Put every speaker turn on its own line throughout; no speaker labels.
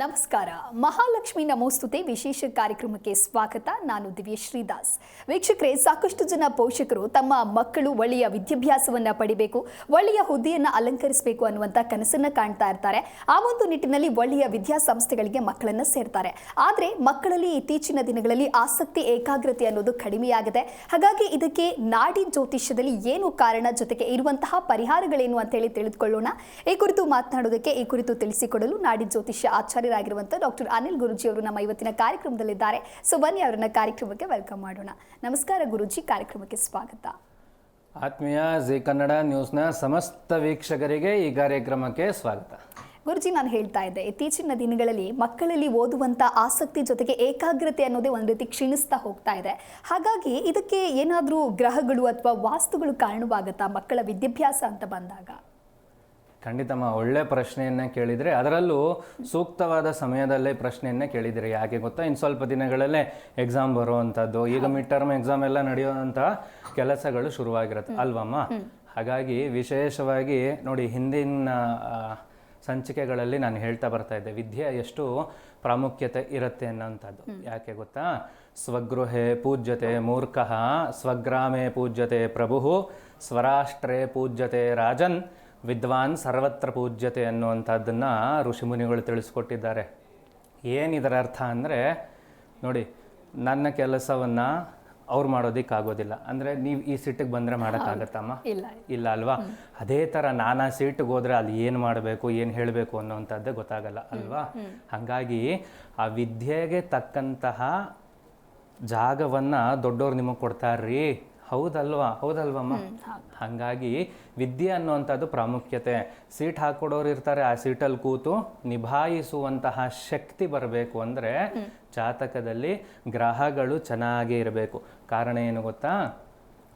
ನಮಸ್ಕಾರ. ಮಹಾಲಕ್ಷ್ಮಿ ನಮೋಸ್ತುತೆ ವಿಶೇಷ ಕಾರ್ಯಕ್ರಮಕ್ಕೆ ಸ್ವಾಗತ. ನಾನು ದಿವ್ಯ ಶ್ರೀದಾಸ್. ವೀಕ್ಷಕರೇ, ಸಾಕಷ್ಟು ಜನ ಪೋಷಕರು ತಮ್ಮ ಮಕ್ಕಳು ಒಳ್ಳೆಯ ವಿದ್ಯಾಭ್ಯಾಸವನ್ನ ಪಡಿಬೇಕು, ಒಳ್ಳೆಯ ಹುದ್ದೆಯನ್ನ ಅಲಂಕರಿಸಬೇಕು ಅನ್ನುವಂತ ಕನಸನ್ನ ಕಾಣ್ತಾ ಇರ್ತಾರೆ. ಆ ಒಂದು ನಿಟ್ಟಿನಲ್ಲಿ ಒಳ್ಳೆಯ ವಿದ್ಯಾಸಂಸ್ಥೆಗಳಿಗೆ ಮಕ್ಕಳನ್ನ ಸೇರ್ತಾರೆ. ಆದ್ರೆ ಮಕ್ಕಳಲ್ಲಿ ಇತ್ತೀಚಿನ ದಿನಗಳಲ್ಲಿ ಆಸಕ್ತಿ, ಏಕಾಗ್ರತೆ ಅನ್ನೋದು ಕಡಿಮೆಯಾಗಿದೆ. ಹಾಗಾಗಿ ಇದಕ್ಕೆ ನಾಡಿ ಜ್ಯೋತಿಷ್ಯದಲ್ಲಿ ಏನು ಕಾರಣ, ಜೊತೆಗೆ ಇರುವಂತಹ ಪರಿಹಾರಗಳೇನು ಅಂತ ಹೇಳಿ ತಿಳಿದುಕೊಳ್ಳೋಣ. ಈ ಕುರಿತು ಮಾತನಾಡೋದಕ್ಕೆ ಈ ಕುರಿತು ತಿಳಿಸಿಕೊಡಲು ನಾಡಿ ಜ್ಯೋತಿಷ್ಯ ಆಚಾರ್ಯರಾಗಿರುವಂತಹ ಡಾಕ್ಟರ್ ಅನಿಲ್ ಗುರುಜಿ ಅವರು ನಮ್ಮ ಇವತ್ತಿನ ಕಾರ್ಯಕ್ರಮದಲ್ಲಿದ್ದಾರೆ. ಸೊ ಬನ್ನಿ ಅವರನ್ನ ಕಾರ್ಯಕ್ರಮಕ್ಕೆ ವೆಲ್ಕಮ್ ಮಾಡೋಣ. ನಮಸ್ಕಾರ ಗುರುಜಿ ಕಾರ್ಯಕ್ರಮಕ್ಕೆ ಸ್ವಾಗತ.
ಆತ್ಮೀಯ ಜಿ ಕನ್ನಡ ನ್ಯೂಸ್ನ ಸಮಸ್ತ ವೀಕ್ಷಕರಿಗೆ ಈ ಕಾರ್ಯಕ್ರಮಕ್ಕೆ ಸ್ವಾಗತ.
ಗುರುಜಿ ನಾನು ಹೇಳ್ತಾ ಇದ್ದೆ ಇತ್ತೀಚಿನ ದಿನಗಳಲ್ಲಿ ಮಕ್ಕಳಲ್ಲಿ ಓದುವಂತ ಆಸಕ್ತಿ ಜೊತೆಗೆ ಏಕಾಗ್ರತೆ ಅನ್ನೋದೇ ಒಂದು ರೀತಿ ಕ್ಷೀಣಿಸ್ತಾ ಹೋಗ್ತಾ ಇದೆ. ಹಾಗಾಗಿ ಇದಕ್ಕೆ ಏನಾದರೂ ಗ್ರಹಗಳು ಅಥವಾ ವಾಸ್ತುಗಳು ಕಾರಣವಾಗುತ್ತಾ ಮಕ್ಕಳ ವಿದ್ಯಾಭ್ಯಾಸ ಅಂತ ಬಂದಾಗ?
ಖಂಡಿತಮ್ಮ ಒಳ್ಳೆ ಪ್ರಶ್ನೆಯನ್ನ ಕೇಳಿದರೆ ಅದರಲ್ಲೂ ಸೂಕ್ತವಾದ ಸಮಯದಲ್ಲೇ ಪ್ರಶ್ನೆಯನ್ನ ಕೇಳಿದ್ರೆ. ಯಾಕೆ ಗೊತ್ತಾ? ಇನ್ನು ಸ್ವಲ್ಪ ದಿನಗಳಲ್ಲೇ ಎಕ್ಸಾಮ್ ಬರುವಂಥದ್ದು ಈಗ ಮಿಡ್ ಟರ್ಮ್ ಎಕ್ಸಾಮ್ ಎಲ್ಲ ನಡೆಯುವಂಥ ಕೆಲಸಗಳು ಶುರುವಾಗಿರುತ್ತೆ. ಅಲ್ವಮ್ಮ? ಹಾಗಾಗಿ ವಿಶೇಷವಾಗಿ ನೋಡಿ ಹಿಂದಿನ ಸಂಚಿಕೆಗಳಲ್ಲಿ ನಾನು ಹೇಳ್ತಾ ಬರ್ತಾ ಇದ್ದೆ ವಿದ್ಯೆ ಎಷ್ಟು ಪ್ರಾಮುಖ್ಯತೆ ಇರುತ್ತೆ ಅನ್ನೋಂಥದ್ದು ಯಾಕೆ ಗೊತ್ತಾ? ಸ್ವಗೃಹೆ ಪೂಜ್ಯತೆ ಮೂರ್ಖಃ ಸ್ವಗ್ರಾಮೇ ಪೂಜ್ಯತೆ ಪ್ರಭು ಸ್ವರಾಷ್ಟ್ರೇ ಪೂಜ್ಯತೆ ರಾಜನ್ ವಿದ್ವಾನ್ ಸರ್ವತ್ರ ಪೂಜ್ಯತೆ ಅನ್ನುವಂಥದ್ದನ್ನ ಋಷಿಮುನಿಗಳು ತಿಳಿಸ್ಕೊಟ್ಟಿದ್ದಾರೆ. ಏನಿದರ ಅರ್ಥ ಅಂದರೆ ನೋಡಿ ನನ್ನ ಕೆಲಸವನ್ನು ಅವ್ರು ಮಾಡೋದಕ್ಕಾಗೋದಿಲ್ಲ. ಅಂದರೆ ನೀವು ಈ ಸೀಟಿಗೆ ಬಂದರೆ ಮಾಡೋಕ್ಕಾಗತ್ತಮ್ಮ?
ಇಲ್ಲ
ಇಲ್ಲ. ಅಲ್ವಾ? ಅದೇ ಥರ ನಾನಾ ಸೀಟಿಗೆ ಹೋದ್ರೆ ಅಲ್ಲಿ ಏನು ಮಾಡಬೇಕು ಏನು ಹೇಳಬೇಕು ಅನ್ನೋವಂಥದ್ದೇ ಗೊತ್ತಾಗಲ್ಲ ಅಲ್ವಾ? ಹಾಗಾಗಿ ಆ ವಿದ್ಯೆಗೆ ತಕ್ಕಂತಹ ಜಾಗವನ್ನು ದೊಡ್ಡವ್ರು ನಿಮಗೆ ಕೊಡ್ತಾರ್ರಿ. ಹೌದಲ್ವಾ? ಹೌದಲ್ವಮ್ಮ? ಹಾಗಾಗಿ ವಿದ್ಯೆ ಅನ್ನುವಂಥದ್ದು ಪ್ರಾಮುಖ್ಯತೆ. ಸೀಟ್ ಹಾಕೊಡೋರು ಇರ್ತಾರೆ ಆ ಸೀಟಲ್ಲಿ ಕೂತು ನಿಭಾಯಿಸುವಂತಹ ಶಕ್ತಿ ಬರಬೇಕು ಅಂದರೆ ಜಾತಕದಲ್ಲಿ ಗ್ರಹಗಳು ಚೆನ್ನಾಗೇ ಇರಬೇಕು. ಕಾರಣ ಏನು ಗೊತ್ತಾ?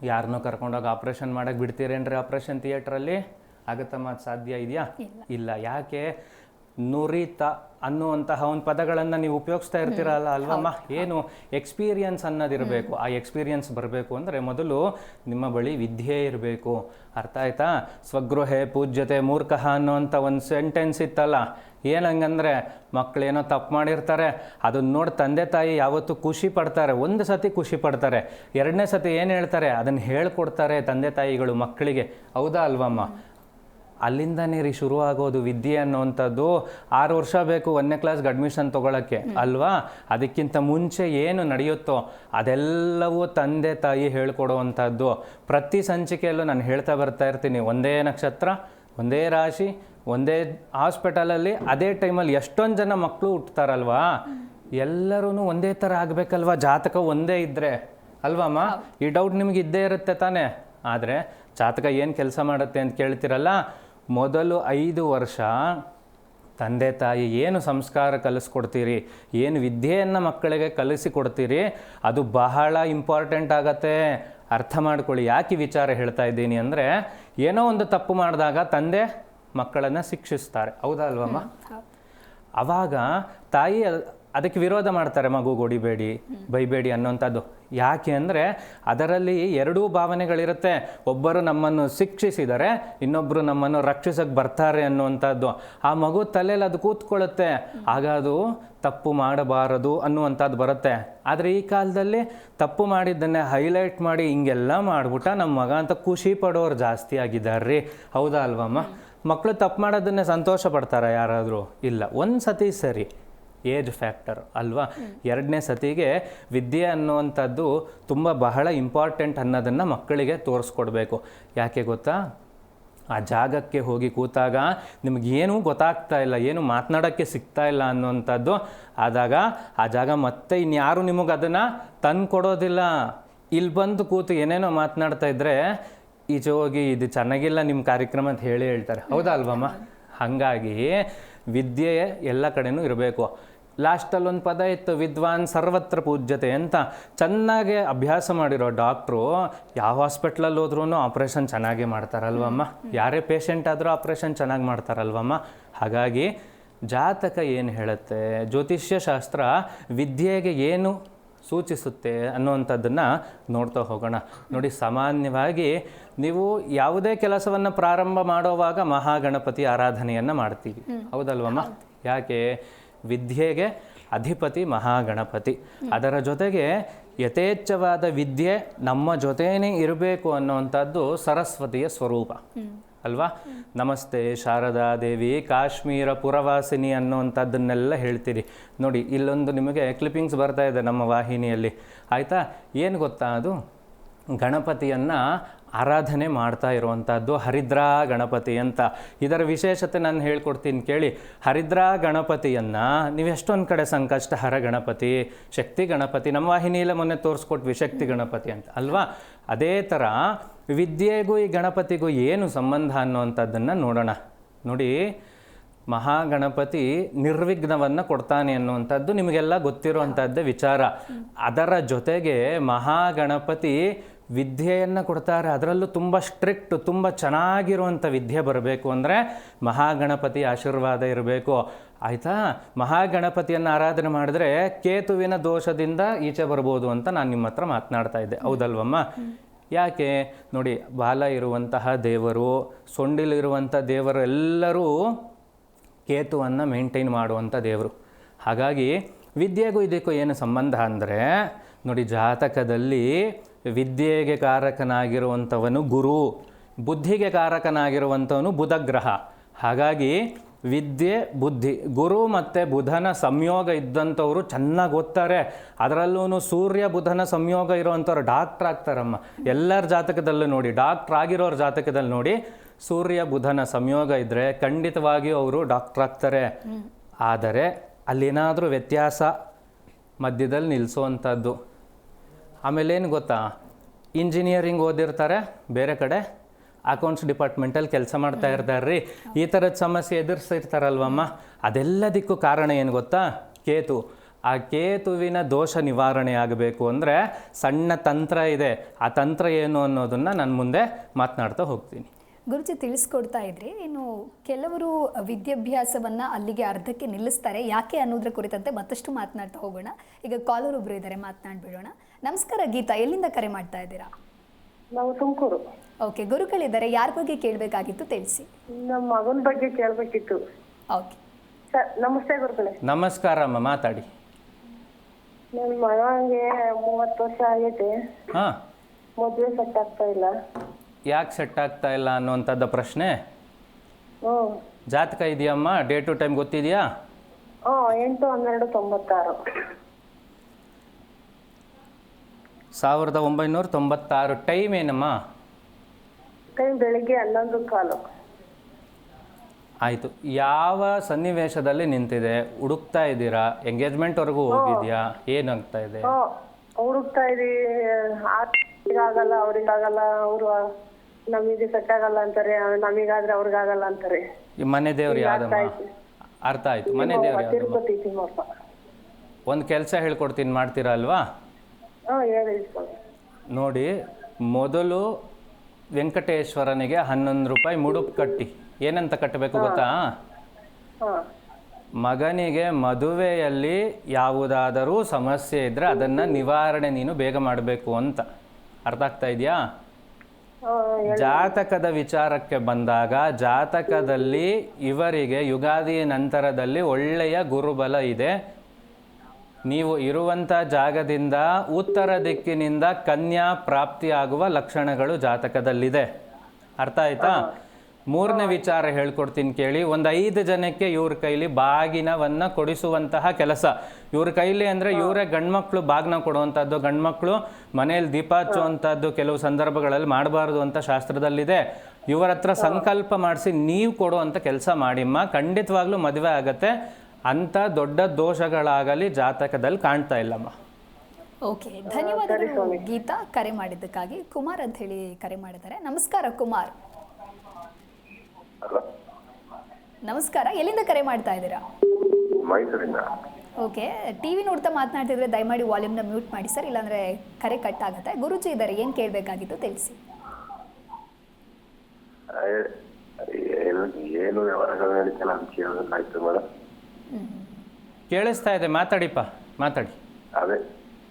ಯಾರನ್ನೂ ಕರ್ಕೊಂಡೋಗಿ ಆಪ್ರೇಷನ್ ಮಾಡಕ್ಕೆ ಬಿಡ್ತೀರೇನ್ರಿ ಆಪ್ರೇಷನ್ ಥಿಯೇಟ್ರಲ್ಲಿ? ಆಗತ್ತಮ್ಮ ಸಾಧ್ಯ ಇದೆಯಾ? ಇಲ್ಲ. ಯಾಕೆ? ನುರಿತ ಅನ್ನುವಂತಹ ಒಂದು ಪದಗಳನ್ನು ನೀವು ಉಪಯೋಗಿಸ್ತಾ ಇರ್ತೀರಲ್ಲ ಅಲ್ವಮ್ಮ ಏನು ಎಕ್ಸ್ಪೀರಿಯನ್ಸ್ ಅನ್ನೋದಿರಬೇಕು. ಆ ಎಕ್ಸ್ಪೀರಿಯನ್ಸ್ ಬರಬೇಕು ಅಂದರೆ ಮೊದಲು ನಿಮ್ಮ ಬಳಿ ವಿದ್ಯೆ ಇರಬೇಕು. ಅರ್ಥ ಆಯ್ತಾ? ಸ್ವಗೃಹೆ ಪೂಜ್ಯತೆ ಮೂರ್ಖಃ ಅನ್ನುವಂಥ ಒಂದು ಸೆಂಟೆನ್ಸ್ ಇತ್ತಲ್ಲ. ಏನಂಗಂದ್ರೆ ಮಕ್ಕಳೇನೋ ತಪ್ಪು ಮಾಡಿರ್ತಾರೆ. ಅದನ್ನ ನೋಡಿ ತಂದೆ ತಾಯಿ ಯಾವತ್ತೂ ಖುಷಿ ಪಡ್ತಾರೆ. ಒಂದು ಸತಿ ಖುಷಿ ಪಡ್ತಾರೆ. ಎರಡನೇ ಸತಿ ಏನು ಹೇಳ್ತಾರೆ? ಅದನ್ನು ಹೇಳ್ಕೊಡ್ತಾರೆ ತಂದೆ ತಾಯಿಗಳು ಮಕ್ಕಳಿಗೆ. ಹೌದಾ ಅಲ್ವಮ್ಮ? ಅಲ್ಲಿಂದನೇ ರೀ ಶುರು ಆಗೋದು ವಿದ್ಯೆ ಅನ್ನುವಂಥದ್ದು. ಆರು ವರ್ಷ ಬೇಕು ಒಂದನೇ ಕ್ಲಾಸ್ಗೆ ಅಡ್ಮಿಷನ್ ತೊಗೊಳಕ್ಕೆ ಅಲ್ವಾ? ಅದಕ್ಕಿಂತ ಮುಂಚೆ ಏನು ನಡೆಯುತ್ತೋ ಅದೆಲ್ಲವೂ ತಂದೆ ತಾಯಿ ಹೇಳ್ಕೊಡುವಂಥದ್ದು. ಪ್ರತಿ ಸಂಚಿಕೆಯಲ್ಲೂ ನಾನು ಹೇಳ್ತಾ ಬರ್ತಾ ಇರ್ತೀನಿ ಒಂದೇ ನಕ್ಷತ್ರ ಒಂದೇ ರಾಶಿ ಒಂದೇ ಹಾಸ್ಪಿಟಲಲ್ಲಿ ಅದೇ ಟೈಮಲ್ಲಿ ಎಷ್ಟೊಂದು ಜನ ಮಕ್ಕಳು ಹುಟ್ಟುತ್ತಾರಲ್ವಾ ಎಲ್ಲರೂ ಒಂದೇ ಥರ ಆಗಬೇಕಲ್ವಾ? ಜಾತಕ ಒಂದೇ ಇದ್ದರೆ ಅಲ್ವಮ್ಮ ಈ ಡೌಟ್ ನಿಮ್ಗೆ ಇದ್ದೇ ಇರುತ್ತೆ ತಾನೇ? ಆದರೆ ಜಾತಕ ಏನು ಕೆಲಸ ಮಾಡುತ್ತೆ ಅಂತ ಕೇಳ್ತಿರಲ್ಲ? ಮೊದಲು ಐದು ವರ್ಷ ತಂದೆ ತಾಯಿ ಏನು ಸಂಸ್ಕಾರ ಕಲಿಸ್ಕೊಡ್ತೀರಿ ಏನು ವಿದ್ಯೆಯನ್ನು ಮಕ್ಕಳಿಗೆ ಕಲಿಸಿಕೊಡ್ತೀರಿ ಅದು ಬಹಳ ಇಂಪಾರ್ಟೆಂಟ್ ಆಗತ್ತೆ. ಅರ್ಥ ಮಾಡ್ಕೊಳ್ಳಿ ಯಾಕೆ ವಿಚಾರ ಹೇಳ್ತಾ ಇದ್ದೀನಿ ಅಂದರೆ ಏನೋ ಒಂದು ತಪ್ಪು ಮಾಡಿದಾಗ ತಂದೆ ಮಕ್ಕಳನ್ನು ಶಿಕ್ಷಿಸ್ತಾರೆ. ಹೌದಾ ಅಲ್ವಮ್ಮ? ಅವಾಗ ತಾಯಿ ಅದಕ್ಕೆ ವಿರೋಧ ಮಾಡ್ತಾರೆ, ಮಗು ಹೊಡಿಬೇಡಿ ಬೈಬೇಡಿ ಅನ್ನೋಂಥದ್ದು ಯಾಕೆ ಅಂದರೆ ಅದರಲ್ಲಿ ಎರಡೂ ಭಾವನೆಗಳಿರುತ್ತೆ. ಒಬ್ಬರು ನಮ್ಮನ್ನು ಶಿಕ್ಷಿಸಿದರೆ ಇನ್ನೊಬ್ಬರು ನಮ್ಮನ್ನು ರಕ್ಷಿಸಕ್ಕೆ ಬರ್ತಾರೆ ಅನ್ನುವಂಥದ್ದು. ಆ ಮಗು ತಲೆಯಲ್ಲಿ ಅದು ಕೂತ್ಕೊಳ್ಳುತ್ತೆ. ಆಗ ಅದು ತಪ್ಪು ಮಾಡಬಾರದು ಅನ್ನುವಂಥದ್ದು ಬರುತ್ತೆ. ಆದರೆ ಈ ಕಾಲದಲ್ಲಿ ತಪ್ಪು ಮಾಡಿದ್ದನ್ನೇ ಹೈಲೈಟ್ ಮಾಡಿ ಹಿಂಗೆಲ್ಲ ಮಾಡಿಬಿಟ್ಟ ನಮ್ಮ ಮಗ ಅಂತ ಖುಷಿ ಪಡೋರು ಜಾಸ್ತಿ ಆಗಿದ್ದಾರೆ ಹೌದಾ ಅಲ್ವಮ್ಮ? ಮಕ್ಕಳು ತಪ್ಪು ಮಾಡೋದನ್ನೇ ಸಂತೋಷ ಪಡ್ತಾರ ಯಾರಾದರೂ? ಇಲ್ಲ. ಒಂದು ಸತಿ ಸರಿ. ಏಜ್ ಫ್ಯಾಕ್ಟರ್ ಅಲ್ವಾ? ಎರಡನೇ ಸತಿಗೆ ವಿದ್ಯೆ ಅನ್ನುವಂಥದ್ದು ತುಂಬ ಬಹಳ ಇಂಪಾರ್ಟೆಂಟ್ ಅನ್ನೋದನ್ನು ಮಕ್ಕಳಿಗೆ ತೋರಿಸ್ಕೊಡ್ಬೇಕು. ಯಾಕೆ ಗೊತ್ತಾ? ಆ ಜಾಗಕ್ಕೆ ಹೋಗಿ ಕೂತಾಗ ನಿಮಗೇನೂ ಗೊತ್ತಾಗ್ತಾ ಇಲ್ಲ, ಏನು ಮಾತನಾಡೋಕ್ಕೆ ಸಿಗ್ತಾ ಇಲ್ಲ ಅನ್ನುವಂಥದ್ದು ಆದಾಗ ಆ ಜಾಗ ಮತ್ತೆ ಇನ್ಯಾರು ನಿಮಗೆ ಅದನ್ನು ತಂದು ಕೊಡೋದಿಲ್ಲ ಇಲ್ಲಿ ಬಂದು ಕೂತು ಏನೇನೋ ಮಾತನಾಡ್ತಾ ಇದ್ದರೆ ಈಚೆ ಹೋಗಿ ಇದು ಚೆನ್ನಾಗಿಲ್ಲ ನಿಮ್ಮ ಕಾರ್ಯಕ್ರಮ ಅಂತ ಹೇಳಿ ಹೇಳ್ತಾರೆ. ಹೌದಾ ಅಲ್ವಮ್ಮ? ಹಾಗಾಗಿ ವಿದ್ಯೆ ಎಲ್ಲ ಕಡೆನೂ ಇರಬೇಕು. ಲಾಸ್ಟಲ್ಲಿ ಒಂದು ಪದ ಇತ್ತು ವಿದ್ವಾನ್ ಸರ್ವತ್ರ ಪೂಜ್ಯತೆ ಅಂತ. ಚೆನ್ನಾಗಿ ಅಭ್ಯಾಸ ಮಾಡಿರೋ ಡಾಕ್ಟ್ರು ಯಾವ ಹಾಸ್ಪಿಟ್ಲಲ್ಲಿ ಹೋದ್ರೂ ಆಪ್ರೇಷನ್ ಚೆನ್ನಾಗೇ ಮಾಡ್ತಾರಲ್ವಮ್ಮ. ಯಾರೇ ಪೇಷಂಟ್ ಆದರೂ ಆಪ್ರೇಷನ್ ಚೆನ್ನಾಗಿ ಮಾಡ್ತಾರಲ್ವಮ್ಮ. ಹಾಗಾಗಿ ಜಾತಕ ಏನು ಹೇಳುತ್ತೆ? ಜ್ಯೋತಿಷ್ಯ ಶಾಸ್ತ್ರ ವಿದ್ಯೆಗೆ ಏನು ಸೂಚಿಸುತ್ತೆ ಅನ್ನುವಂಥದ್ದನ್ನು ನೋಡ್ತಾ ಹೋಗೋಣ. ನೋಡಿ ಸಾಮಾನ್ಯವಾಗಿ ನೀವು ಯಾವುದೇ ಕೆಲಸವನ್ನು ಪ್ರಾರಂಭ ಮಾಡೋವಾಗ ಮಹಾಗಣಪತಿ ಆರಾಧನೆಯನ್ನು ಮಾಡ್ತೀವಿ. ಹೌದಲ್ವಮ್ಮ? ಯಾಕೆ? ವಿದ್ಯೆಗೆ ಅಧಿಪತಿ ಮಹಾಗಣಪತಿ. ಅದರ ಜೊತೆಗೆ ಯಥೇಚ್ಛವಾದ ವಿದ್ಯೆ ನಮ್ಮ ಜೊತೆಯೇ ಇರಬೇಕು ಅನ್ನುವಂಥದ್ದು ಸರಸ್ವತಿಯ ಸ್ವರೂಪ. ಅಲ್ವಾ? ನಮಸ್ತೆ ಶಾರದಾ ದೇವಿ ಕಾಶ್ಮೀರ ಪುರವಾಸಿನಿ ಅನ್ನುವಂಥದ್ದನ್ನೆಲ್ಲ ಹೇಳ್ತೀರಿ. ನೋಡಿ ಇಲ್ಲೊಂದು ನಿಮಗೆ ಕ್ಲಿಪ್ಪಿಂಗ್ಸ್ ಬರ್ತಾ ಇದೆ ನಮ್ಮ ವಾಹಿನಿಯಲ್ಲಿ. ಆಯಿತಾ? ಏನು ಗೊತ್ತಾ ಅದು? ಗಣಪತಿಯನ್ನು ಆರಾಧನೆ ಮಾಡ್ತಾ ಇರುವಂಥದ್ದು ಹರಿದ್ರಾ ಗಣಪತಿ ಅಂತ. ಇದರ ವಿಶೇಷತೆ ನಾನು ಹೇಳ್ಕೊಡ್ತೀನಿ ಕೇಳಿ. ಹರಿದ್ರಾ ಗಣಪತಿಯನ್ನು ನೀವು ಎಷ್ಟೊಂದು ಕಡೆ ಸಂಕಷ್ಟ, ಹರ ಗಣಪತಿ, ಶಕ್ತಿ ಗಣಪತಿ, ನಮ್ಮ ವಾಹಿನಿಯಲ್ಲೇ ಮೊನ್ನೆ ತೋರಿಸ್ಕೊಟ್ವಿ ಶಕ್ತಿ ಗಣಪತಿ ಅಂತ, ಅಲ್ವಾ? ಅದೇ ಥರ ವಿದ್ಯೆಗೂ ಈ ಗಣಪತಿಗೂ ಏನು ಸಂಬಂಧ ಅನ್ನುವಂಥದ್ದನ್ನು ನೋಡೋಣ. ನೋಡಿ, ಮಹಾಗಣಪತಿ ನಿರ್ವಿಘ್ನವನ್ನು ಕೊಡ್ತಾನೆ ಅನ್ನುವಂಥದ್ದು ನಿಮಗೆಲ್ಲ ಗೊತ್ತಿರುವಂಥದ್ದೇ ವಿಚಾರ. ಅದರ ಜೊತೆಗೆ ಮಹಾಗಣಪತಿ ವಿದ್ಯೆಯನ್ನು ಕೊಡ್ತಾರೆ. ಅದರಲ್ಲೂ ತುಂಬ ಸ್ಟ್ರಿಕ್ಟ್ ತುಂಬ ಚೆನ್ನಾಗಿರುವಂಥ ವಿದ್ಯೆ ಬರಬೇಕು ಅಂದರೆ ಮಹಾಗಣಪತಿ ಆಶೀರ್ವಾದ ಇರಬೇಕು. ಆಯಿತಾ? ಮಹಾಗಣಪತಿಯನ್ನು ಆರಾಧನೆ ಮಾಡಿದ್ರೆ ಕೇತುವಿನ ದೋಷದಿಂದ ಈಚೆ ಬರ್ಬೋದು ಅಂತ ನಾನು ನಿಮ್ಮ ಹತ್ರ ಮಾತನಾಡ್ತಾ ಇದ್ದೆ. ಹೌದಲ್ವಮ್ಮ? ಯಾಕೆ? ನೋಡಿ, ಬಾಲ ಇರುವಂತಹ ದೇವರು ಸೊಂಡಿಲಿರುವಂಥ ದೇವರು ಎಲ್ಲರೂ ಕೇತುವನ್ನು ಮೇಂಟೈನ್ ಮಾಡುವಂಥ ದೇವರು. ಹಾಗಾಗಿ ವಿದ್ಯೆಗೂ ಇದಕ್ಕೂ ಏನು ಸಂಬಂಧ ಅಂದರೆ ನೋಡಿ ಜಾತಕದಲ್ಲಿ ವಿದ್ಯೆಗೆ ಕಾರಕನಾಗಿರುವಂಥವನು ಗುರು ಬುದ್ಧಿಗೆ ಕಾರಕನಾಗಿರುವಂಥವನು ಬುಧಗ್ರಹ. ಹಾಗಾಗಿ ವಿದ್ಯೆ ಬುದ್ಧಿ ಗುರು ಮತ್ತು ಬುಧನ ಸಂಯೋಗ ಇದ್ದಂಥವರು ಚೆನ್ನಾಗಿ ಓದ್ತಾರೆ. ಅದರಲ್ಲೂ ಸೂರ್ಯ ಬುಧನ ಸಂಯೋಗ ಇರುವಂಥವ್ರು ಡಾಕ್ಟ್ರ್ ಆಗ್ತಾರಮ್ಮ. ಎಲ್ಲರ ಜಾತಕದಲ್ಲೂ ನೋಡಿ ಡಾಕ್ಟ್ರ್ ಆಗಿರೋರ ಜಾತಕದಲ್ಲಿ ನೋಡಿ ಸೂರ್ಯ ಬುಧನ ಸಂಯೋಗ ಇದ್ದರೆ ಖಂಡಿತವಾಗಿಯೂ ಅವರು ಡಾಕ್ಟ್ರ್ ಆಗ್ತಾರೆ. ಆದರೆ ಅಲ್ಲೇನಾದರೂ ವ್ಯತ್ಯಾಸ ಮಧ್ಯದಲ್ಲಿ ನಿಲ್ಲಿಸುವಂಥದ್ದು ಆಮೇಲೆ ಏನು ಗೊತ್ತಾ? ಇಂಜಿನಿಯರಿಂಗ್ ಓದಿರ್ತಾರೆ ಬೇರೆ ಕಡೆ ಅಕೌಂಟ್ಸ್ ಡಿಪಾರ್ಟ್ಮೆಂಟಲ್ಲಿ ಕೆಲಸ ಮಾಡ್ತಾ ಇರ್ತಾರೆ ರೀ ಈ ಥರದ ಸಮಸ್ಯೆ ಎದುರಿಸಿರ್ತಾರಲ್ವಮ್ಮ? ಅದೆಲ್ಲದಕ್ಕೂ ಕಾರಣ ಏನು ಗೊತ್ತಾ? ಕೇತು. ಆ ಕೇತುವಿನ ದೋಷ ನಿವಾರಣೆ ಆಗಬೇಕು ಅಂದರೆ ಸಣ್ಣ ತಂತ್ರ ಇದೆ. ಆ ತಂತ್ರ ಏನು ಅನ್ನೋದನ್ನು ನಾನು ಮುಂದೆ ಮಾತನಾಡ್ತಾ ಹೋಗ್ತೀನಿ.
ಗುರುಜಿ ತಿಳಿಸ್ಕೊಡ್ತಾ ಇದ್ರಿ. ಇನ್ನು ಕೆಲವರು ವಿದ್ಯಾಭ್ಯಾಸವನ್ನು ಅಲ್ಲಿಗೆ ಅರ್ಧಕ್ಕೆ ನಿಲ್ಲಿಸ್ತಾರೆ. ಯಾಕೆ ಅನ್ನೋದ್ರ ಕುರಿತಂತೆ ಮತ್ತಷ್ಟು ಮಾತನಾಡ್ತಾ ಹೋಗೋಣ. ಈಗ ಕಾಲರ್ ಒಬ್ಬರು ಇದ್ದಾರೆ ಮಾತನಾಡ್ಬಿಡೋಣ. ನಮಸ್ಕಾರ ಗೀತಾ ಎಲ್ಲಿಂದ ಕರೆ ಮಾಡ್ತಾ ಇದ್ದೀರಾ?
ನಾವು ತುಮಕೂರು.
ಓಕೆ ಗುರುಗಳಿದ್ದಾರೆ ಯಾರ ಬಗ್ಗೆ ಕೇಳಬೇಕಾಗಿತ್ತು ತಿಳಿಸಿ.
ನಮ್ಮ ಮಗನ ಬಗ್ಗೆ ಕೇಳಬೇಕಿತ್ತು.
ಓಕೆ
ಸರ್ ನಮಸ್ತೆ ಗುರುಗಳೇ.
ನಮಸ್ಕಾರ ಅಮ್ಮ ಮಾತಾಡಿ.
ನನ್ನ ಮಗನಿಗೆ ಮೂವತ್ತು ವರ್ಷ ಆಗೈತೆ.
ಹಾಂ.
ಮದುವೆ ಸೆಟ್ ಆಗ್ತಾ ಇಲ್ಲ.
ಯಾಕೆ ಸೆಟ್ ಆಗ್ತಾ ಇಲ್ಲ ಅನ್ನುವಂಥದ್ದು ಪ್ರಶ್ನೆ?
ಹ್ಞೂ.
ಜಾತಕ ಇದೆಯಮ್ಮ? ಡೇ ಟು ಟೈಮ್ ಗೊತ್ತಿದೆಯಾ?
ಹ್ಞೂ ಎಂಟು ಹನ್ನೆರಡು ತೊಂಬತ್ತಾರು.
ಸಾವಿರದ ಒಂಬೈನೂರ ತೊಂಬತ್ತಾರು ಟೈಮ್ ಏನಮ್ಮ?
ಟೈಮ್ ಬೆಳಿಗ್ಗೆ ಹನ್ನೊಂದು ಕಾಲು.
ಆಯಿತು. ಯಾವ ಸನ್ನಿವೇಶದಲ್ಲಿ ನಿಂತಿದೆ? ಹುಡುಕ್ತಾ ಇದ್ದೀರಾ? ಎಂಗೇಜ್ಮೆಂಟ್ವರೆಗೂ ಹೋಗಿದ್ಯಾ? ಏನಾಗ್ತಾ ಇದೆ?
ಹುಡುಕ್ತಾ ಇದೀವಿ ಆಗಲ್ಲ ಅವ್ರಿಗಾಗಲ್ಲ ಅವರು ನಮಗೆ ಸೆಟ್ ಆಗಲ್ಲ ಅಂತಾರೆ ನಮಗಾದ್ರೆ ಅವ್ರಿಗಾಗಲ್ಲ ಅಂತಾರೆ.
ಈ ಮನೆ ದೇವ್ರು ಯಾವ್ದಮ್ಮ ಅರ್ಥ ಆಯ್ತು. ಮನೆ ದೇವ್ರು
ತಿರುಪತಿ ತಿಮ್ಮಪ್ಪ.
ಒಂದು ಕೆಲಸ ಹೇಳ್ಕೊಡ್ತೀನಿ ಮಾಡ್ತೀರಾ ಅಲ್ವಾ?
ಹ್ಞೂ ಹೇಳಿ ಸ್ವಾಮಿ
ನೋಡಿ ಮೊದಲು ವೆಂಕಟೇಶ್ವರನಿಗೆ ಹನ್ನೊಂದು ರೂಪಾಯಿ ಮುಡುಪು ಕಟ್ಟಿ. ಏನಂತ ಕಟ್ಟಬೇಕು ಗೊತ್ತಾ?
ಹಾಂ.
ಮಗನಿಗೆ ಮದುವೆಯಲ್ಲಿ ಯಾವುದಾದರೂ ಸಮಸ್ಯೆ ಇದ್ದರೆ ಅದನ್ನ ನಿವಾರಣೆ ನೀನು ಬೇಗ ಮಾಡಬೇಕು ಅಂತ. ಅರ್ಥ ಆಗ್ತಾ ಇದೆಯಾ? ಜಾತಕದ ವಿಚಾರಕ್ಕೆ ಬಂದಾಗ ಜಾತಕದಲ್ಲಿ ಇವರಿಗೆ ಯುಗಾದಿ ನಂತರದಲ್ಲಿ ಒಳ್ಳೆಯ ಗುರುಬಲ ಇದೆ. ನೀವು ಇರುವಂಥ ಜಾಗದಿಂದ ಉತ್ತರ ದಿಕ್ಕಿನಿಂದ ಕನ್ಯಾ ಪ್ರಾಪ್ತಿಯಾಗುವ ಲಕ್ಷಣಗಳು ಜಾತಕದಲ್ಲಿದೆ. ಅರ್ಥ ಆಯ್ತಾ? ಮೂರನೇ ವಿಚಾರ ಹೇಳ್ಕೊಡ್ತೀನಿ ಕೇಳಿ. ಒಂದು ಐದು ಜನಕ್ಕೆ ಇವ್ರ ಕೈಲಿ ಬಾಗಿನವನ್ನ ಕೊಡಿಸುವಂತಹ ಕೆಲಸ. ಇವ್ರ ಕೈಲಿ ಅಂದರೆ ಇವರೇ ಗಂಡ್ಮಕ್ಳು ಬಾಗ್ನ ಕೊಡುವಂಥದ್ದು ಗಂಡ್ಮಕ್ಳು ಮನೆಯಲ್ಲಿ ದೀಪ ಹಚ್ಚುವಂಥದ್ದು ಕೆಲವು ಸಂದರ್ಭಗಳಲ್ಲಿ ಮಾಡಬಾರ್ದು ಅಂತ ಶಾಸ್ತ್ರದಲ್ಲಿದೆ. ಇವರ ಹತ್ರ ಸಂಕಲ್ಪ ಮಾಡಿಸಿ ನೀವು ಕೊಡುವಂಥ ಕೆಲಸ ಮಾಡಿಮ್ಮ. ಖಂಡಿತವಾಗ್ಲೂ ಮದುವೆ ಆಗತ್ತೆ. ಅಂಥ ದೊಡ್ಡ ದೋಷಗಳಾಗಲಿ ಜಾತಕದಲ್ಲಿ ಕಾಣ್ತಾ ಇಲ್ಲಮ್ಮ.
ಓಕೆ ಧನ್ಯವಾದಗಳು ಗೀತಾ ಕರೆ ಮಾಡಿದ್ದಕ್ಕಾಗಿ. ಕುಮಾರ್ ಅಂತ ಹೇಳಿ ಕರೆ ಮಾಡಿದ್ದಾರೆ. ನಮಸ್ಕಾರ ಕುಮಾರ್. ನಮಸ್ಕಾರ ಎಲ್ಲಿಂದ ಕರೆ ಮಾಡ್ತಾ ಇದ್ದೀರಾ?
ಮೈಸೂರಿಂದ.
ಓಕೆ ಟಿವಿ ನೋಡ್ತಾ ಮಾತನಾಡ್ತಿದ್ರೆ ದಯಮಾಡಿ ವಾಲ್ಯೂಮ್ನ ಮ್ಯೂಟ್ ಮಾಡಿ ಸರ್ ಇಲ್ಲಾಂದ್ರೆ ಕರೆ ಕಟ್ ಆಗುತ್ತೆ. ಗುರುಜಿ ಇದ್ದಾರೆ ಏನು ಕೇಳಬೇಕಾಗಿತ್ತು ತಿಳಿಸಿ.
ಏನು ವ್ಯವಹಾರಗಳು ನಡೀತಲ್ಲ ಅಂತ ಕೇಳಬೇಕಾಯ್ತು ಮೇಡಮ್.
ಕೇಳಿಸ್ತಾ ಇದೆ. ಮಾತಾಡಿಪ್ಪ. ಮಾತಾಡಿ.
ಅದೇ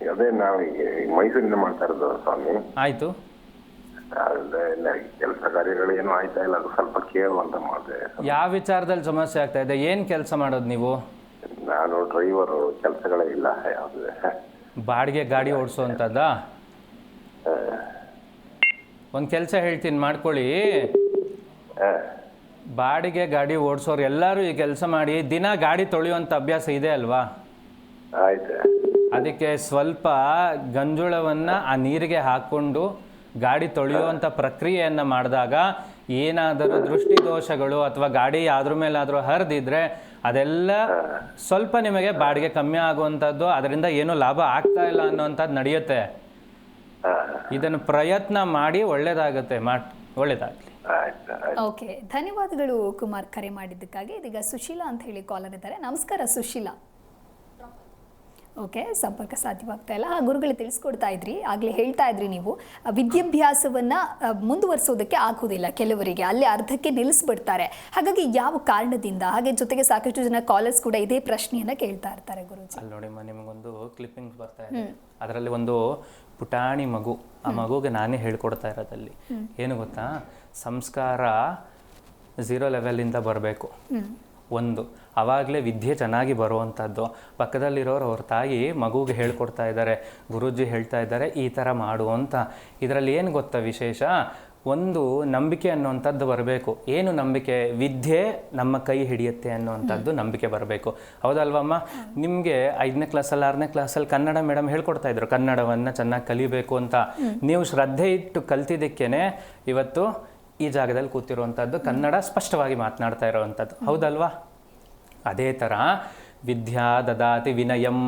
ಅದೇ ನಾವು ಈಗ ಮೈಸೂರಿಂದ ಮಾಡ್ತಾ ಇರೋದು ಸ್ವಾಮಿ.
ಆಯಿತು.
ಅದೇ ಕೆಲಸ ಕಾರ್ಯಗಳು ಏನು ಆಯ್ತಾ ಇಲ್ಲ. ಅದು ಸ್ವಲ್ಪ ಕೇಳುವಂತ ಮಾಡಿದೆ.
ಯಾವ ವಿಚಾರದಲ್ಲಿ ಸಮಸ್ಯೆ ಆಗ್ತಾ ಇದೆ? ಏನು ಕೆಲಸ ಮಾಡೋದು ನೀವು?
ನಾನು ಡ್ರೈವರು ಕೆಲಸಗಳೇ ಇಲ್ಲ. ಯಾವುದೇ.
ಬಾಡಿಗೆ ಗಾಡಿ ಓಡಿಸೋವಂಥದ್ದ? ಒಂದು ಕೆಲಸ ಹೇಳ್ತೀನಿ. ಮಾಡ್ಕೊಳ್ಳಿ. ಬಾಡಿಗೆ ಗಾಡಿ ಓಡಿಸೋರು ಎಲ್ಲರೂ ಈ ಕೆಲಸ ಮಾಡಿ ದಿನ ಗಾಡಿ ತೊಳೆಯುವಂತ ಅಭ್ಯಾಸ ಇದೆ ಅಲ್ವಾ?
ಆಯ್ತು.
ಅದಕ್ಕೆ ಸ್ವಲ್ಪ ಗಂಜುಳವನ್ನ ಆ ನೀರಿಗೆ ಹಾಕ್ಕೊಂಡು ಗಾಡಿ ತೊಳೆಯುವಂತ ಪ್ರಕ್ರಿಯೆಯನ್ನು ಮಾಡಿದಾಗ ಏನಾದರೂ ದೃಷ್ಟಿ ದೋಷಗಳು ಅಥವಾ ಗಾಡಿ ಅದ್ರ ಮೇಲಾದರೂ ಹರಿದಿದ್ರೆ ಅದೆಲ್ಲ ಸ್ವಲ್ಪ ನಿಮಗೆ ಬಾಡಿಗೆ ಕಮ್ಮಿ ಆಗುವಂಥದ್ದು ಅದರಿಂದ ಏನೂ ಲಾಭ ಆಗ್ತಾ ಇಲ್ಲ ಅನ್ನೋವಂಥದ್ದು ನಡೆಯುತ್ತೆ. ಇದನ್ನು ಪ್ರಯತ್ನ ಮಾಡಿ ಒಳ್ಳೇದಾಗುತ್ತೆ ಮಾಡ್
ಆಯ್ತು
ಓಕೆ ಧನ್ಯವಾದಗಳು ಕುಮಾರ್ ಕರೆ ಮಾಡಿದ್ದಕ್ಕಾಗಿ. ಇದೀಗ ಸುಶೀಲಾ ಅಂತ ಹೇಳಿ ಕಾಲರ್ ಇದ್ದಾರೆ. ನಮಸ್ಕಾರ ಸುಶೀಲಾ. ಓಕೆ ಸಂಪರ್ಕ ಸಾಧ್ಯವಾಗ್ತಾ ಇಲ್ಲ. ಆ ಗುರುಗಳು ತಿಳಿಸ್ಕೊಡ್ತಾ ಇದ್ರಿ ಆಗಲೇ ಹೇಳ್ತಾ ಇದ್ರಿ ನೀವು. ವಿದ್ಯಾಭ್ಯಾಸವನ್ನು ಮುಂದುವರಿಸೋದಕ್ಕೆ ಆಗೋದಿಲ್ಲ ಕೆಲವರಿಗೆ. ಅಲ್ಲಿ ಅರ್ಧಕ್ಕೆ ನಿಲ್ಲಿಸ್ಬಿಡ್ತಾರೆ. ಹಾಗಾಗಿ ಯಾವ ಕಾರಣದಿಂದ ಹಾಗೆ ಜೊತೆಗೆ ಸಾಕಷ್ಟು ಜನ ಕಾಲರ್ಸ್ ಕೂಡ ಇದೇ ಪ್ರಶ್ನೆಯನ್ನ ಕೇಳ್ತಾ ಇರ್ತಾರೆ ಗುರುಜಿ.
ಅಲ್ಲಿ ನೋಡಿಮ್ಮ ನಿಮಗೊಂದು ಕ್ಲಿಪ್ಪಿಂಗ್ ಬರ್ತಾ ಇದೆ. ಅದರಲ್ಲಿ ಒಂದು ಪುಟಾಣಿ ಮಗು ಆ ಮಗುಗೆ ನಾನೇ ಹೇಳ್ಕೊಡ್ತಾ ಇರೋದಲ್ಲಿ. ಏನು ಗೊತ್ತಾ? ಸಂಸ್ಕಾರ ಝೀರೋ ಲೆವೆಲಿಂದ ಬರಬೇಕು. ಒಂದು. ಆವಾಗಲೇ ವಿದ್ಯೆ ಚೆನ್ನಾಗಿ ಬರುವಂಥದ್ದು. ಪಕ್ಕದಲ್ಲಿರೋರು ಅವ್ರ ತಾಯಿ ಮಗುಗೆ ಹೇಳ್ಕೊಡ್ತಾ ಇದ್ದಾರೆ. ಗುರುಜಿ ಹೇಳ್ತಾ ಇದ್ದಾರೆ ಈ ಥರ ಮಾಡು ಅಂತ. ಇದರಲ್ಲಿ ಏನು ಗೊತ್ತಾ ವಿಶೇಷ? ಒಂದು ನಂಬಿಕೆ ಅನ್ನುವಂಥದ್ದು ಬರಬೇಕು. ಏನು ನಂಬಿಕೆ? ವಿದ್ಯೆ ನಮ್ಮ ಕೈ ಹಿಡಿಯುತ್ತೆ ಅನ್ನುವಂಥದ್ದು ನಂಬಿಕೆ ಬರಬೇಕು. ಹೌದಲ್ವಮ್ಮ? ನಿಮಗೆ ಐದನೇ ಕ್ಲಾಸಲ್ಲಿ ಆರನೇ ಕ್ಲಾಸಲ್ಲಿ ಕನ್ನಡ ಮೇಡಮ್ ಹೇಳ್ಕೊಡ್ತಾ ಇದ್ರು. ಕನ್ನಡವನ್ನು ಚೆನ್ನಾಗಿ ಕಲಿಬೇಕು ಅಂತ. ನೀವು ಶ್ರದ್ಧೆ ಇಟ್ಟು ಕಲ್ತಿದ್ದಕ್ಕೇನೆ ಇವತ್ತು ಈ ಜಾಗದಲ್ಲಿ ಕೂತಿರುವಂಥದ್ದು ಕನ್ನಡ ಸ್ಪಷ್ಟವಾಗಿ ಮಾತನಾಡ್ತಾ ಇರೋವಂಥದ್ದು ಹೌದಲ್ವಾ? ಅದೇ ಥರ ವಿದ್ಯಾ ದದಾತಿ ವಿನಯಂ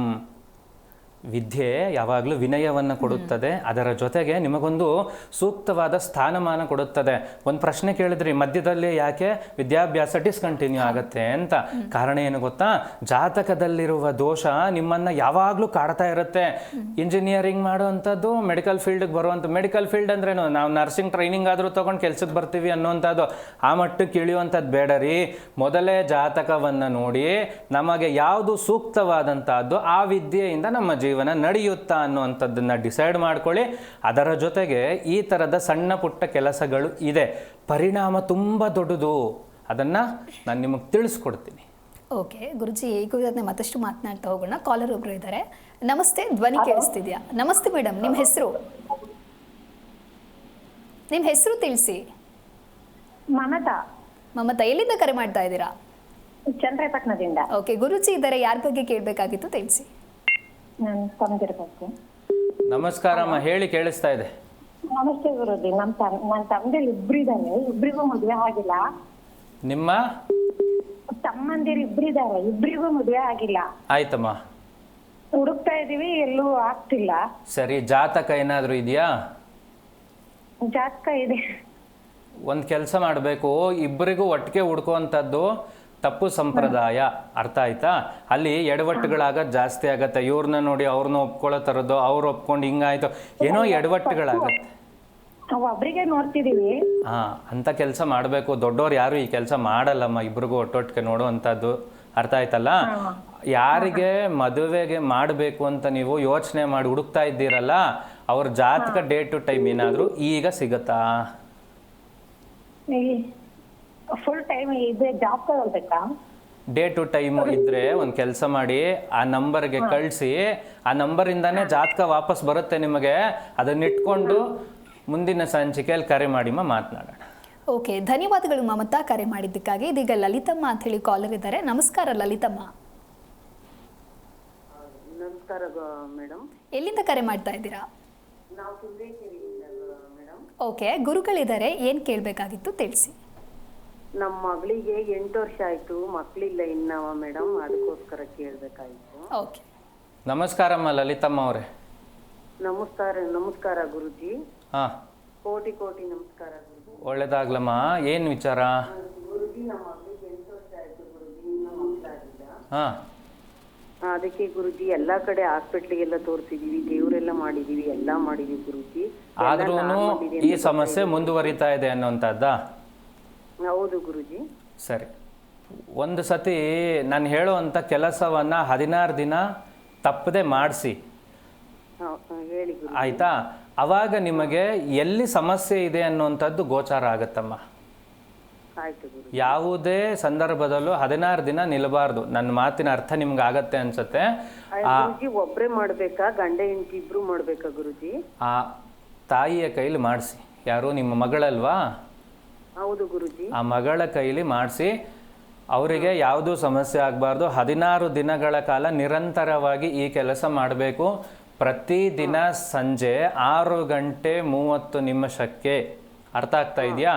ವಿದ್ಯೆ ಯಾವಾಗಲೂ ವಿನಯವನ್ನು ಕೊಡುತ್ತದೆ. ಅದರ ಜೊತೆಗೆ ನಿಮಗೊಂದು ಸೂಕ್ತವಾದ ಸ್ಥಾನಮಾನ ಕೊಡುತ್ತದೆ. ಒಂದು ಪ್ರಶ್ನೆ ಕೇಳಿದ್ರಿ, ಮಧ್ಯದಲ್ಲಿ ಯಾಕೆ ವಿದ್ಯಾಭ್ಯಾಸ ಡಿಸ್ಕಂಟಿನ್ಯೂ ಆಗುತ್ತೆ ಅಂತ? ಕಾರಣ ಏನು ಗೊತ್ತಾ? ಜಾತಕದಲ್ಲಿರುವ ದೋಷ ನಿಮ್ಮನ್ನು ಯಾವಾಗಲೂ ಕಾಡ್ತಾ ಇರುತ್ತೆ. ಇಂಜಿನಿಯರಿಂಗ್ ಮಾಡುವಂಥದ್ದು, ಮೆಡಿಕಲ್ ಫೀಲ್ಡ್ಗೆ ಬರುವಂಥ ಮೆಡಿಕಲ್ ಫೀಲ್ಡ್ ಅಂದ್ರೇನು? ನಾವು ನರ್ಸಿಂಗ್ ಟ್ರೈನಿಂಗ್ ಆದರೂ ತೊಗೊಂಡು ಕೆಲ್ಸಕ್ಕೆ ಬರ್ತೀವಿ ಅನ್ನುವಂಥದ್ದು. ಆ ಮಟ್ಟಕ್ಕೆ ಇಳಿಯುವಂಥದ್ದು ಬೇಡ ರೀ. ಮೊದಲೇ ಜಾತಕವನ್ನು ನೋಡಿ ನಮಗೆ ಯಾವುದು ಸೂಕ್ತವಾದಂಥದ್ದು ಆ ವಿದ್ಯೆಯಿಂದ ನಮ್ಮ ಜೀವನ ನಡೆಯುತ್ತಾ ಅನ್ನುವಂಥದ್ದನ್ನು ಡಿಸೈಡ್ ಮಾಡ್ಕೊಳ್ಳಿ. ಅದರ ಜೊತೆಗೆ ಈ ಥರದ ಸಣ್ಣ ಪುಟ್ಟ ಕೆಲಸಗಳು ಇದೆ. ಪರಿಣಾಮ ತುಂಬ ದೊಡ್ಡದು. ಅದನ್ನು ನಾನು ನಿಮಗೆ ತಿಳಿಸ್ಕೊಡ್ತೀನಿ.
ಓಕೆ ಗುರುಜಿ ಈ ಕುರಿತಂತೆ ಮತ್ತಷ್ಟು ಮಾತನಾಡ್ತಾ ಹೋಗೋಣ. ಕಾಲರ್ ಒಬ್ರು ಇದ್ದಾರೆ. ನಮಸ್ತೆ ಧ್ವನಿ ಕೇಳಿಸ್ತಿದ್ಯಾ? ನಮಸ್ತೆ ಮೇಡಮ್ ನಿಮ್ಮ ಹೆಸರು? ನಿಮ್ಮ ಹೆಸರು ತಿಳಿಸಿ.
ಮಮತಾ.
ಮಮತಾ ಎಲ್ಲಿಂದ ಕರೆ ಮಾಡ್ತಾ ಇದ್ದೀರಾ?
ಚಂದ್ರಪಟ್ಟಣದಿಂದ.
ಓಕೆ ಗುರುಜಿ ಇದ್ದಾರೆ ಯಾರ ಬಗ್ಗೆ ಕೇಳಬೇಕಾಗಿತ್ತು ತಿಳಿಸಿ.
ನಾನು ತಮ್ದಿರ್ಬೇಕು.
ನಮಸ್ಕಾರಮ್ಮ ಹೇಳಿ ಕೇಳಿಸ್ತಾ ಇದೆ.
ನಮಸ್ತೆ ಗುರುಜಿ ನಮ್ ತಮ್ ನನ್ನ ಇಬ್ರು ಇದಾರೆ ಇಬ್ರಿಗೂ ಮದುವೆ ಆಗಿಲ್ಲ.
ನಿಮ್ಮ?
ತಮ್ಮಂದಿರು ಇಬ್ರು ಇದಾರೆ ಇಬ್ರಿಗೂ ಮದುವೆ ಆಗಿಲ್ಲ.
ಆಯ್ತಮ್ಮ.
ಹುಡುಕ್ತಾ ಇದೀವಿ ಎಲ್ಲೂ ಆಗ್ತಿಲ್ಲ.
ಸರಿ ಜಾತಕ ಏನಾದರೂ ಇದೆಯಾ?
ಜಾತಕ ಇದೆ.
ಒಂದು ಕೆಲಸ ಮಾಡಬೇಕು ಇಬ್ಬರಿಗೂ ಒಟ್ಟಿಗೆ ಹುಡ್ಕುವಂಥದ್ದು ತಪ್ಪು ಸಂಪ್ರದಾಯ ಅರ್ಥ ಆಯ್ತಾ? ಅಲ್ಲಿ ಎಡವಟ್ಟುಗಳಾಗ ಜಾಸ್ತಿ ಆಗತ್ತೆ. ಇವ್ರನ್ನ ನೋಡಿ ಅವ್ರನ್ನ ಒಪ್ಕೊಳ್ಳೋ ಥರದ್ದು ಅವ್ರು ಒಪ್ಕೊಂಡು ಹಿಂಗಾಯ್ತು ಏನೋ ಎಡವಟ್ಟುಗಳಾಗತ್ತೆ
ನಾವು ಒಬ್ರಿಗೆ ನೋಡ್ತಿದೀವಿ.
ಹಾ ಅಂತ ಕೆಲಸ ಮಾಡಬೇಕು. ದೊಡ್ಡವ್ರು ಯಾರು ಈ ಕೆಲಸ ಮಾಡಲ್ಲಮ್ಮ? ಇಬ್ರಿಗೂ ಒಟ್ಟೊಟ್ಟಿಗೆ ನೋಡುವಂತದ್ದು ಅರ್ಥ ಆಯ್ತಲ್ಲ? ಯಾರಿಗೆ ಮದುವೆಗೆ ಮಾಡಬೇಕು ಅಂತ ನೀವು ಯೋಚನೆ ಮಾಡಿ ಹುಡುಕ್ತಾ ಇದ್ದೀರಲ್ಲ ಅವ್ರ ಜಾತಕ ಡೇ ಟು ಟೈಮ್ ಏನಾದರೂ ಈಗ ಸಿಗುತ್ತಾ?
ಫುಲ್ ಟೈಮ್ ಇದೆ ಜಾಬ್ ತಗೊಳ್ಬೇಕಾ?
ಡೇ ಟು ಟೈಮ್ ಇದ್ರೆ ಒಂದು ಕೆಲಸ ಮಾಡಿ ಆ ನಂಬರ್ಗೆ ಕಳಿಸಿ ಆ ನಂಬರಿಂದಾನೇ ಜಾತಕ ವಾಪಸ್ ಬರುತ್ತೆ ನಿಮಗೆ. ಅದನ್ನ ಇಟ್ಕೊಂಡು ಮುಂದಿನ ಸಂಚಿಕೆಯಲ್ಲಿ ಕರೆ ಮಾಡಿಮ್ಮ ಮಾತನಾಡೋಣ.
ಓಕೆ ಧನ್ಯವಾದಗಳು ಮಮತಾ ಕರೆ ಮಾಡಿದ್ದಕ್ಕಾಗಿ. ಇದೀಗ ಲಲಿತಮ್ಮ ಅಂತ ಹೇಳಿ ಕಾಲರ್ ಇದ್ದಾರೆ. ನಮಸ್ಕಾರ ಲಲಿತಮ್ಮ.
ನಮಸ್ಕಾರ ಮೇಡಮ್
ಎಲ್ಲಿಂದ ಕರೆ ಮಾಡ್ತಾ ಇದ್ದೀರಾ?
ನಾವು
ಓಕೆ ಗುರುಗಳಿದ್ದಾರೆ ಏನು ಕೇಳಬೇಕಾಗಿತ್ತು ತಿಳಿಸಿ.
ನಮ್ಮ ಮಗಳಿಗೆ ಎಂಟು ವರ್ಷ ಆಯ್ತು ಮಕ್ಳಿಲ್ಲ ಇನ್ನವ ಮೇಡಮ್ ಅದಕ್ಕೋಸ್ಕರ ಕೇಳ್ಬೇಕಾಯ್ತು.
ಓಕೆ.
ನಮಸ್ಕಾರಮ್ಮ ಲಲಿತಮ್ಮ ಅವರೇ.
ನಮಸ್ಕಾರ ನಮಸ್ಕಾರ ಗುರುಜಿ.
ಹಾ.
ಕೋಟಿ ಕೋಟಿ ನಮಸ್ಕಾರ ಗುರುಜಿ.
ಒಳ್ಳೇದಾಗ್ಲಮ್ಮ ಏನು ವಿಚಾರ?
ಗುರುಜಿ ನಮ್ಮ ಮಗಳಿಗೆ ಎಂಟು ವರ್ಷ ಆಯ್ತು ಗುರುಜಿ ಇನ್ನೂ ಮಕ್ಕಳಾಗಿಲ್ಲ.
ಹಾಂ.
ಅದಕ್ಕೆ ಗುರುಜಿ ಎಲ್ಲಾ ಕಡೆ ಹಾಸ್ಪಿಟ್ಲಿಗೆಲ್ಲ ತೋರಿಸಿದೀವಿ ದೇವರೆಲ್ಲ ಮಾಡಿದೀವಿ ಎಲ್ಲಾ ಮಾಡಿದೀವಿ ಗುರುಜಿ. ಎಲ್ಲ
ಆದ್ರೂ
ಇದೆ
ಈ ಸಮಸ್ಯೆ ಮುಂದುವರಿತಾ ಇದೆ ಅನ್ನೋಂಥದ್ದಾ
ಹೌದು ಗುರುಜಿ.
ಸರಿ. ಒಂದು ಸತಿ ನಾನು ಹೇಳುವಂಥ ಕೆಲಸವನ್ನು ಹದಿನಾರು ದಿನ ತಪ್ಪದೆ ಮಾಡಿಸಿ. ಆಯಿತಾ? ಅವಾಗ ನಿಮಗೆ ಎಲ್ಲಿ ಸಮಸ್ಯೆ ಇದೆ ಅನ್ನುವಂಥದ್ದು ಗೋಚಾರ ಆಗುತ್ತಮ್ಮ. ಯಾವುದೇ ಸಂದರ್ಭದಲ್ಲೂ ಹದಿನಾರು ದಿನ ನಿಲ್ಲಬಾರ್ದು. ನನ್ನ ಮಾತಿನ ಅರ್ಥ ನಿಮ್ಗೆ ಆಗತ್ತೆ ಅನ್ಸುತ್ತೆ.
ಒಬ್ರೇ ಮಾಡ್ಬೇಕಾ? ಗಂಡ ಹೆಂಡತಿ ಇಬ್ರು ಮಾಡ್ಬೇಕಾ ಗುರುಜಿ?
ಆ ತಾಯಿಯ ಕೈಲಿ ಮಾಡಿಸಿ. ಯಾರು ನಿಮ್ಮ ಮಗಳಲ್ವಾ?
ಹೌದು ಗುರುಜಿ.
ಆ ಮಗಳ ಕೈಲಿ ಮಾಡಿಸಿ ಅವರಿಗೆ ಯಾವುದೂ ಸಮಸ್ಯೆ ಆಗಬಾರ್ದು ಹದಿನಾರು ದಿನಗಳ ಕಾಲ ನಿರಂತರವಾಗಿ ಈ ಕೆಲಸ ಮಾಡಬೇಕು. ಪ್ರತಿದಿನ ಸಂಜೆ ಆರು ಗಂಟೆ ಮೂವತ್ತು ನಿಮಿಷಕ್ಕೆ. ಅರ್ಥ ಆಗ್ತಾ ಇದೆಯಾ?